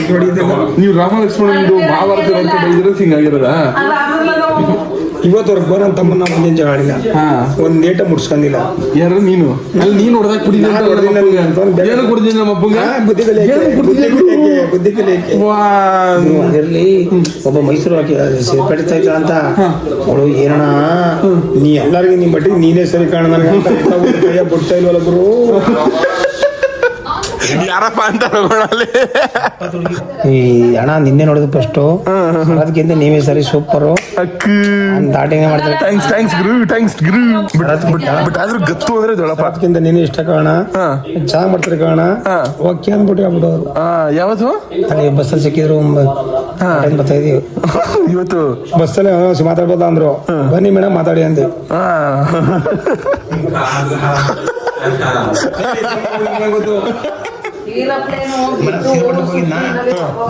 ನೀವು ರಾಮ ಲಕ್ಷ್ಮಣ ಮಹಾಭಾರತ ನೋಡ್ಕೊಂಡು ಹಿಂಗಾಗಿರೋದ? ಇವತ್ತವರೆಗೂ ಬರೋ ತಮ್ಮನ್ನ ಮುಂಜಾನೆ ಜಗಳ ಆಡಿಲ್ಲ. ಒಂದ್ ನೇಟ ಮುಡ್ಸ್ಕೊಂಡಿಲ್ಲ ಯಾರು ನೀನು? ಅಲ್ಲಿ ನೀನು ಹೊಡೆದಾಗ ಕುಡಿದಿಲ್ಲ ನಮ್ಮ ಅಪ್ಪಂಗೆ. ಬುದ್ಧಿ ಕಲಿಯಕ್ಕೆ ವಾ. ಒಬ್ಬ ಮೈಸೂರು ಹಾಕಿ ಸೇರ್ಪಡಿತಾ ಇದ್ದ ಅಂತ. ಅವಳು ಏನಣ್ಣ? ನೀ ಎಲ್ಲರಿಗೂ ನಿಮ್ಮ ಮಟ್ಟಿಗೆ ನೀನೇ ಸರಿ ಕಾಣ ನನಗೆ ಅಂತ. ಬಿಡ್ತಾ ಇಲ್ವಲ್ಲ ಗುರು? ಯಾರಪ್ಪ ಅಂತ ಅಲ್ಲಿ ಈ ಅಣ್ಣ ನಿನ್ನೆ ನೋಡಿದ ಫಸ್ಟು ಅದಕ್ಕಿಂತ ನೀವೇ ಸರಿ ಸೂಪರು ಅಕ್ಕ ದಾಟಿಂಗ್ ಮಾಡ್ತಾರೆ ಥ್ಯಾಂಕ್ಸ್ ಥ್ಯಾಂಕ್ಸ್ ಗುರು ಥ್ಯಾಂಕ್ಸ್ ಗುರು ಬಟ್ ಆದ್ರೂ ಗತ್ತು ಅಂದ್ರೆ ದೊಡ್ಡಪ್ಪ ಅದಕ್ಕಿಂತ ನೀನು ಇಷ್ಟ ಕಾಣ ಹಾ. ಚೆನ್ನಾಗಿ ಮಾಡ್ತಾರೆ ಕಾಣ ಹಾ. ಓಕೆ ಅಂದ್ಬಿಟ್ಟು ಹೇಳ್ಬಿಟ್ಟು ಅವ್ರು ಯಾವತ್ತು ಅಲ್ಲಿ ಬಸ್ಸಲ್ಲಿ ಸಿಕ್ಕಿದ್ರು ಬರ್ತಾ ಇದೀವಿ ಇವತ್ತು ಬಸ್ಸಲ್ಲಿ ಮಾತಾಡ್ಬೋದಾ ಅಂದ್ರು ಬನ್ನಿ ಮೇಡಮ್ ಮಾತಾಡಿ ಅಂದೆ ಆ.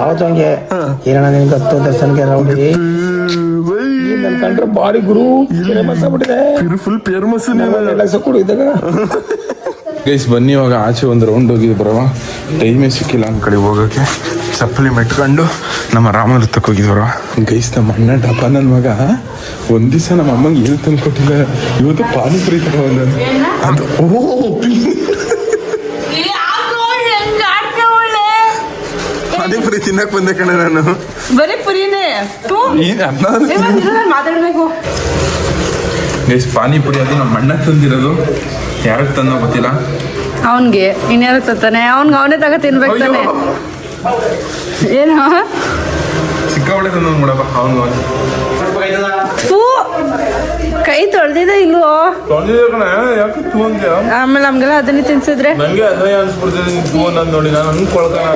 ಅವತ್ತು ಹಂಗೆ ಏನಣ್ಣ ನಿನ್ಗೆ ಹತ್ತು ದರ್ಶನಕ್ಕೆ ರೌಡಿ ನನ್ ಕಂಡ್ರೆ ಬಾರಿ ಗುರು ಫೇಮಸ್ ಆಗ್ಬಿಟ್ಟಿದೆ. ಫುಲ್ ಫೇಮಸ್ ಲಕ್ಷ ಕೊಡು ಇದ್ದಾಗ. ಗೈಸ್ ಬನ್ನಿ ಇವಾಗ ಆಚೆ ಒಂದು ರೌಂಡ್ ಹೋಗಿದ್ದು ಬರವ. ಟೈಮೇ ಸಿಕ್ಕಿಲ್ಲ ನಮ್ಮ ಕಡೆ ಹೋಗೋಕೆ ಚಪ್ಪಲಿ ಮೆಟ್ಕೊಂಡು ನಮ್ಮ ರಾಮನೃತ್ತಕ್ಕೆ ಹೋಗಿದ್ದು ಬರವ. ಗೈಸ್ ನಮ್ಮ ಅಣ್ಣ ಡಬ್ಬ ನನ್ನ ಮಗ. ಒಂದ್ ದಿವಸ ನಮ್ಮ ಅಮ್ಮಂಗೆ ಏನು ತಂದು ಕೊಟ್ಟಿಲ್ಲ. ಇವತ್ತು ಪಾನಿಪುರಿ ತಗೊಂಡ ಅದು ಓ ತಿನ್ನಕ್ ಬಂದೆ ಕಣ ನಾನು. ಬರೀ ಪುರಿನೇ. ಏನ್ ಮಾತಾಡ್ಬೇಕು. ಗೈಸ್ ಪಾನಿಪುರಿ ಅದು ನಮ್ಮ ಅಣ್ಣ ತಂದಿರೋದು. ಯಾರಿಗೆ ತಂದೋ ಗೊತ್ತಿಲ್ಲ. ಅವನ್ಗೆ. ಇನ್ಯಾರ ತತ್ತಾನೆ ಅವ್ನ್ಗೆ ಅವನೇ ತಗ ತಿನ್ಬೇಕು ತಾನೆ. ಏನು? ಸಿಕ್ಕಾವಳೆ ತಂದು ನೋಡಪ್ಪ ಅವನು ತೂ ಕೈ ತೊಳ್ದಿದೆ ಇಲ್ವೋ ಆಮೇಲೆ ನಮ್ಗೆಲ್ಲ ಅದನ್ನೇ ತಿನ್ಸಿದ್ರೆ. ನಂಗೆ ಅದೇ ಅನ್ಸ್ಬಿಡ್ತದೆ ತೂ ತಗೊಂಡ್ ನೋಡಿ ನಾನು ಅನ್ಕೊಳ್ತಾನ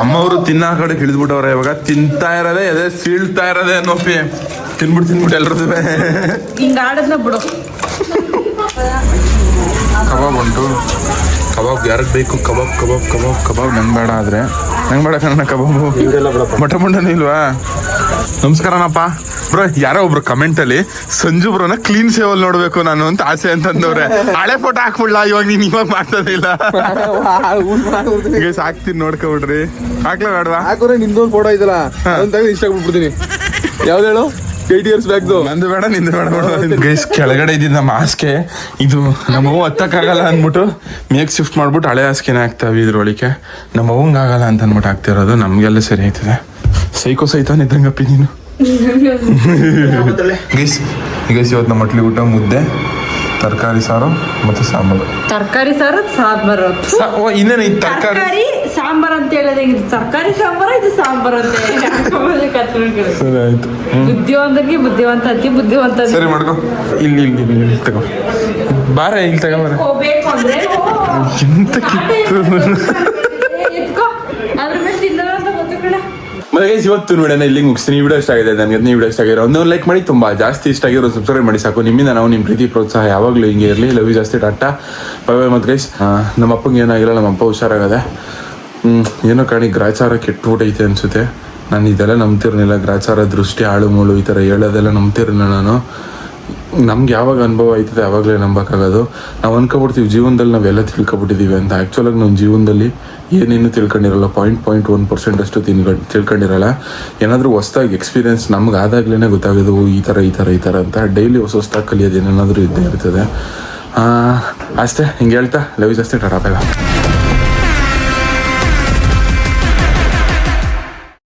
ಅಮ್ಮವರು ತಿನ್ನೋ ಕಡೆ ಹಿಡಿದ್ಬಿಟ್ಟವ್ರೆ ಇವಾಗ ತಿಂತಾ ಇರೋದೇ ಅದೇ ಸೀಳ್ತಾ ಇರೋದೇ ನೋಪಿ ತಿನ್ಬಿಟ್ಟು ತಿನ್ಬಿಟ್ಟು ಎಲ್ರದ್ದು. ಹಿಂಗ ಆಡದ್ನ ಬಿಡು. ಕಬಾಬ್ ಉಂಟು. ಕಬಾಬ್ ಯಾರಿಗೆ ಬೇಕು? ಕಬಾಬ್ ಕಬಾಬ್ ಕಬಾಬ್ ಕಬಾಬ್. ನಂಗೆ ಬೇಡ ಆದ್ರೆ. ನಂಗೆ ಬೇಡ ಕಣ ಕಬಾಬು. ಮಠ ಮುಂಡನೂ ಇಲ್ವಾ? ನಮಸ್ಕಾರನಪ್ಪ. ಬ್ರೋ ಯಾರೋ ಒಬ್ರು ಕಮೆಂಟ್ ಅಲ್ಲಿ ಸಂಜು ಬ್ರೋನ ಕ್ಲೀನ್ ಸೇವಲ್ ನೋಡ್ಬೇಕು ನಾನು ಅಂತ ಆಸೆ ಅಂತಂದವ್ರೆ. ಹಳೆ ಫೋಟೋ ಹಾಕ್ಬಿಡ್ಲಾ? ಇವಾಗ ನೀನ್ ಇವಾಗ ಮಾಡ್ತದಿಲ್ಲ. ಗೈಸ್ ಹಾಕ್ತೀನಿ ನೋಡ್ಕೊಬಿಡ್ರಿ. ಹಾಕ್ಲಾ ಬೇಡವಾ ಹಾಕೋರೆ ನಿಂದೊಂದು ಫೋಟೋ ಇದಲ್ಲ ಅದನ್ನ ತೆಗೆದು ಇಷ್ಟ ಆಗ್ಬಿಡ್ತೀನಿ ಯಾವ್ದು ಹೇಳು? ಏಟ್ ಇಯರ್ಸ್ ಬ್ಯಾಕ್ದು ನಂದು ಬೇಡ ನಿಂದು ಬೇಡ ಗೈಸ್ ಕೆಳಗಡೆ ಇದ್ದಿದ್ದು ನಮ್ಮ ಹಾಸಿಗೆ. ಇದು ನಮ್ಮವ್ವ ಹತ್ತಕ್ಕಾಗಲ್ಲ ಅಂದ್ಬಿಟ್ಟು ಮೇಕ್ ಶಿಫ್ಟ್ ಮಾಡ್ಬಿಟ್ಟು ಹಳೆ ಹಾಸಿಗೆನೇ ಹಾಕ್ತಾವೆ ಇದ್ರೊಳಗೆ ನಮ್ಮ ಅವ್ವಂಗೆ ಆಗಲ್ಲ ಅಂತ ಅಂದ್ಬಿಟ್ಟು ಹಾಕ್ತಿರೋದು ನಮಗೆಲ್ಲ ಸರಿ ಆಯ್ತದೆ ಸೈಕೋ ಸೈತಾನ ಇದ್ದಂಗಪ್ಪಿ ನೀನು. ಗೈಸ್ ಗೈಸ್ ಇವತ್ತು ನಮ್ಮ ಮಟ್ಲಿ ಊಟ ಮುದ್ದೆ ತರಕಾರಿ ಸಾರು ಮತ್ತೆ ಸಾಂಬಾರು. ತರಕಾರಿ ಸಾರು ಸಾಂಬಾರು. ಇನ್ನೇನು ಇದು ತರಕಾರಿ? ಸಾಂಬಾರ್ ಅಂತ ಹೇಳಿದ್ರೆ ಇದು ತರಕಾರಿ ಸಾಂಬಾರು ಇದು ಸಾಂಬಾರ್ ಅಂತ ಸರಿ ಆಯ್ತು. ಹ್ಮ್. ಬುದ್ಧಿವಂತ ಅತಿ ಬುದ್ಧಿವಂತ. ಸರಿ ಮಾಡ್ಕೊ. ಇಲ್ಲಿ ಇಲ್ಲಿ ಇಲ್ಲಿ ಇಲ್ಲಿ ತಗೋ. ಬಾರೆ ಇಲ್ಲಿ ತಗೊಂಬಾರ ಅಂದ್ರೆ? ಎಂತ ಕಿತ್ತು. ಅದ್ರ ಮೇಲೆ ತಿನ್ನಲ್ಲ ಅಂತ ಗೊತ್ತು ಕಣೆ guys, ಇವತ್ತು ನೋಡೋಣ ಇಲ್ಲಿ ಮುಗಿಸ್ತೀನಿ. ಈ ವಿಡಿಯೋ ಇಷ್ಟ ಆಗಿದೆ ನನಗೆ ನೀವು ವಿಡಿಯೋ ಇಷ್ಟ ಆಗಿರೋ ಒಂದು ಲೈಕ್ ಮಾಡಿ ತುಂಬಾ. ಜಾಸ್ತಿ ಇಷ್ಟ ಆಗಿರೋ ಸಬ್ಸ್ಕ್ರೈಬ್ ಮಾಡಿ ಸಾಕು. ನಿಮ್ಮಿಂದ ನಾವು ನಿಮ್ಮ ಪ್ರೀತಿ ಪ್ರೋತ್ಸಾಹ ಯಾವಾಗಲೂ ಹಿಂಗೆ ಇರಲಿ. ಲವ್ ಯು ಜಾಸ್ತಿ ಟಾಟಾ. ಬೈ ಬೈ ಮತ್ತು ಗೈಸ್ ನಮ್ಮ ಅಪ್ಪಂಗೆ ಏನಾಗಿಲ್ಲ ನಮ್ಮ ಅಪ್ಪ ಹುಷಾರಾಗದೆ. ಹ್ಮ್ ಏನೋ ಕಾಣಿ ಗ್ರಾಚಾರ ಐತೆ ಅನ್ಸುತ್ತೆ. ನಾನು ಇದೆಲ್ಲ ನಂಬ್ತಿರ್ನಿಲ್ಲ ಗ್ರಾಚಾರ ದೃಷ್ಟಿ ಆಳು ಮೂಳು ಈ ಥರ ಹೇಳೋದೆಲ್ಲ ನಂಬ್ತಿರಲಿಲ್ಲ ನಾನು. ನಮ್ಗೆ ಯಾವಾಗ ಅನುಭವ ಆಯ್ತದೆ ಯಾವಾಗಲೇ ನಂಬಕ್ಕಾಗೋದು. ನಾವು ಅನ್ಕೊಬಿಡ್ತೀವಿ ಜೀವನದಲ್ಲಿ ನಾವೆಲ್ಲ ತಿಳ್ಕೊಬಿಟ್ಟಿದ್ದೀವಿ ಅಂತ. ಆ್ಯಕ್ಚುಲಾಗಿ ನಮ್ಮ ಜೀವನದಲ್ಲಿ ಏನೇನು ತಿಳ್ಕೊಂಡಿರಲ್ಲ? ಪಾಯಿಂಟ್ ಪಾಯಿಂಟ್ ಒನ್ ಪರ್ಸೆಂಟ್ ಅಷ್ಟು ತಿನ್ಕೊಂಡು ತಿಳ್ಕೊಂಡಿರಲ್ಲ? ಏನಾದರೂ ಹೊಸ್ದಾಗಿ ಎಕ್ಸ್ಪೀರಿಯೆನ್ಸ್ ನಮ್ಗೆ ಆದಾಗ್ಲೇ ಗೊತ್ತಾಗೋದು ಈ ಥರ ಈ ಥರ ಈ ಥರ ಅಂತ. ಡೈಲಿ ಹೊಸ ಹೊಸ್ದಾಗಿ ಕಲಿಯೋದು ಏನೇನಾದರೂ ಇದ್ದೇ ಇರ್ತದೆ. ಅಷ್ಟೇ. ಹಿಂಗೆ ಹೇಳ್ತಾ? ಲವ್ ಜಾಸ್ತಿ ಬಾಯ್